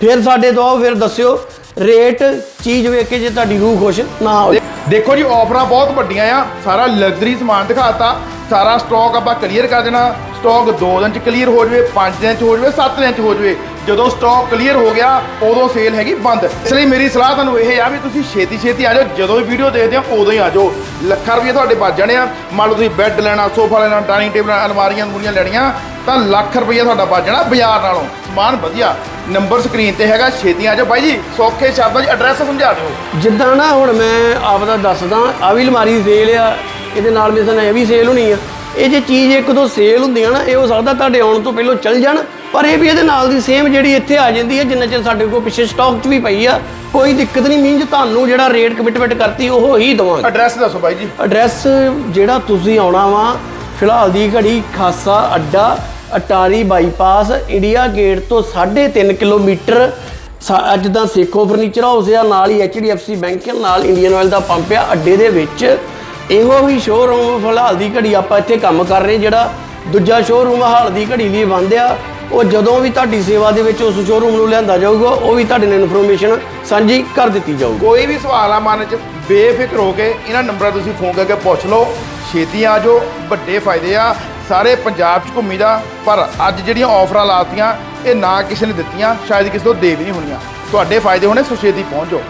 ਫਿਰ ਸਾਡੇ ਤੋਂ ਆਓ ਫਿਰ ਦੱਸਿਓ ਰੇਟ ਚੀਜ਼ ਵੇਖ ਕੇ ਜੇ ਤੁਹਾਡੀ ਰੂਹ ਖੁਸ਼ ਨਾ ਹੋਵੇ। ਦੇਖੋ ਜੀ ਆਫਰਾਂ ਬਹੁਤ ਵੱਡੀਆਂ ਆ ਸਾਰਾ ਲਗਜ਼ਰੀ ਸਮਾਨ ਦਿਖਾਤਾ ਸਾਰਾ ਸਟਾਕ ਆਪਾਂ ਕਲੀਅਰ ਕਰ ਦੇਣਾ। ਸਟਾਕ 2 ਦਿਨ ਚ ਕਲੀਅਰ ਹੋ ਜਾਵੇ 5 ਦਿਨ ਚ ਹੋ ਜਾਵੇ 7 ਦਿਨ ਚ ਹੋ ਜਾਵੇ। ਜਦੋਂ ਸਟਾਕ ਕਲੀਅਰ ਹੋ ਗਿਆ, ਉਦੋਂ ਸੇਲ ਹੈਗੀ ਬੰਦ। ਇਸ ਲਈ ਮੇਰੀ ਸਲਾਹ ਤੁਹਾਨੂੰ ਇਹ ਆ ਵੀ ਤੁਸੀਂ ਛੇਤੀ ਛੇਤੀ ਆ ਜਾਓ, ਜਦੋਂ ਵੀ ਵੀਡੀਓ ਦੇਖਦੇ ਹੋ, ਉਦੋਂ ਹੀ ਆ ਜਾਓ। ਲੱਖਾਂ ਰੁਪਏ ਤੁਹਾਡੇ ਬਚ ਜਾਣੇ ਆ। ਮੰਨ ਲਓ ਤੁਸੀਂ ਬੈੱਡ ਲੈਣਾ, ਸੋਫਾ ਲੈਣਾ ਡਾਈਨਿੰਗ ਟੇਬਲ ਅਲਮਾਰੀਆਂ, ਅਲਮੂਰੀਆਂ ਲੈਣੀਆਂ, ਤਾਂ ਲੱਖ ਰੁਪਏ ਤੁਹਾਡਾ ਬਚ ਜਾਣਾ ਬਾਜ਼ਾਰ ਨਾਲੋਂ। ਸਮਾਨ ਵਧੀਆ। ਨੰਬਰ ਸਕਰੀਨ ਤੇ ਹੈਗਾ, ਛੇਤੀ ਆ ਜਾਓ ਬਾਈ ਜੀ। ਸੌਖੇ ਸ਼ਬਦਾਂ 'ਚ ਐਡਰੈਸ ਸਮਝਾ ਦਿਓ। ਜਿੱਦਾਂ ਨਾ ਹੁਣ ਮੈਂ ਆਪਦਾ ਦੱਸਦਾ ਆ ਵੀ ਅਲਮਾਰੀ ਸੇਲ ਆ, ਇਹਦੇ ਨਾਲ ਮੇਰੇ ਨਾਲ ਇਹ ਵੀ ਸੇਲ ਹੋਣੀ ਆ। ਇਹ ਜੇ ਚੀਜ਼ ਇੱਕ ਦੋ ਸੇਲ ਹੁੰਦੀਆਂ ਨਾ ਇਹ ਹੋ ਸਕਦਾ ਤੁਹਾਡੇ ਆਉਣ ਤੋਂ ਪਹਿਲਾਂ ਚੱਲ ਜਾਣ ਪਰ ਇਹ ਵੀ ਇਹਦੇ ਨਾਲ ਦੀ ਸੇਮ ਜਿਹੜੀ ਇੱਥੇ ਆ ਜਾਂਦੀ ਹੈ ਜਿੰਨਾ ਚਿਰ ਸਾਡੇ ਕੋਲ ਪਿੱਛੇ ਸਟਾਕ 'ਚ ਵੀ ਪਈ ਆ ਕੋਈ ਦਿੱਕਤ ਨਹੀਂ ਮੀਨਜ ਤੁਹਾਨੂੰ ਜਿਹੜਾ ਰੇਟ ਕਮਿਟਮੈਂਟ ਕਰਤੀ ਉਹ ਹੀ ਦਵਾਂਗੇ। ਐਡਰੈਸ ਦੱਸੋ ਬਾਈ ਜੀ। ਐਡਰੈਸ ਜਿਹੜਾ ਤੁਸੀਂ ਆਉਣਾ ਵਾ ਫਿਲਹਾਲ ਦੀ ਘੜੀ ਖਾਸਾ ਅੱਡਾ ਅਟਾਰੀ ਬਾਈਪਾਸ ਇੰਡੀਆ ਗੇਟ ਤੋਂ 3.5 ਕਿਲੋਮੀਟਰ ਅੱਜ ਦਾ ਸੇਖੋ ਫਰਨੀਚਰ ਹਾਊਸ ਆ ਨਾਲ ਹੀ HDFC ਬੈਂਕ ਆ ਨਾਲ ਇੰਡੀਅਨ ਆਇਲ ਦਾ ਪੰਪ ਆ ਅੱਡੇ ਦੇ ਵਿੱਚ। ਇਹੋ ਹੀ ਸ਼ੋਰੂਮ ਫਿਲਹਾਲ ਦੀ ਘੜੀ ਆਪਾਂ ਇੱਥੇ ਕੰਮ ਕਰ ਰਹੇ ਜਿਹੜਾ ਦੂਜਾ ਸ਼ੋਰੂਮ ਹਾਲ ਦੀ ਘੜੀ ਲਈ ਬੰਦ ਆ। ਉਹ ਜਦੋਂ ਵੀ ਤੁਹਾਡੀ ਸੇਵਾ ਦੇ ਵਿੱਚ ਉਸ ਸ਼ੋਰੂਮ ਨੂੰ ਲਿਆਂਦਾ ਜਾਊਗਾ, ਉਹ ਵੀ ਤੁਹਾਡੇ ਨਾਲ ਇਨਫੋਰਮੇਸ਼ਨ ਸਾਂਝੀ ਕਰ ਦਿੱਤੀ ਜਾਊਗੀ। ਕੋਈ ਵੀ ਸਵਾਲ ਆ ਮਨ 'ਚ, ਬੇਫਿਕਰ ਹੋ ਕੇ ਇਹਨਾਂ ਨੰਬਰਾਂ ਤੁਸੀਂ ਫੋਨ ਕਰਕੇ ਪੁੱਛ ਲਓ। ਛੇਤੀ ਆ ਜਾਓ, ਵੱਡੇ ਫਾਇਦੇ ਆ, ਸਾਰੇ ਪੰਜਾਬ 'ਚ ਘੁੰਮੀ ਦਾ ਪਰ ਅੱਜ ਜਿਹੜੀਆਂ ਆਫਰਾਂ ਲਾਤੀਆਂ, ਇਹ ਨਾ ਕਿਸੇ ਨੇ ਦਿੱਤੀਆਂ, ਸ਼ਾਇਦ ਕਿਸੇ ਤੋਂ ਦੇ ਵੀ ਨਹੀਂ ਹੋਣੀਆਂ। ਤੁਹਾਡੇ ਫਾਇਦੇ ਹੋਣੇ, ਸੋ ਛੇਤੀ ਪਹੁੰਚ ਜਾਓ।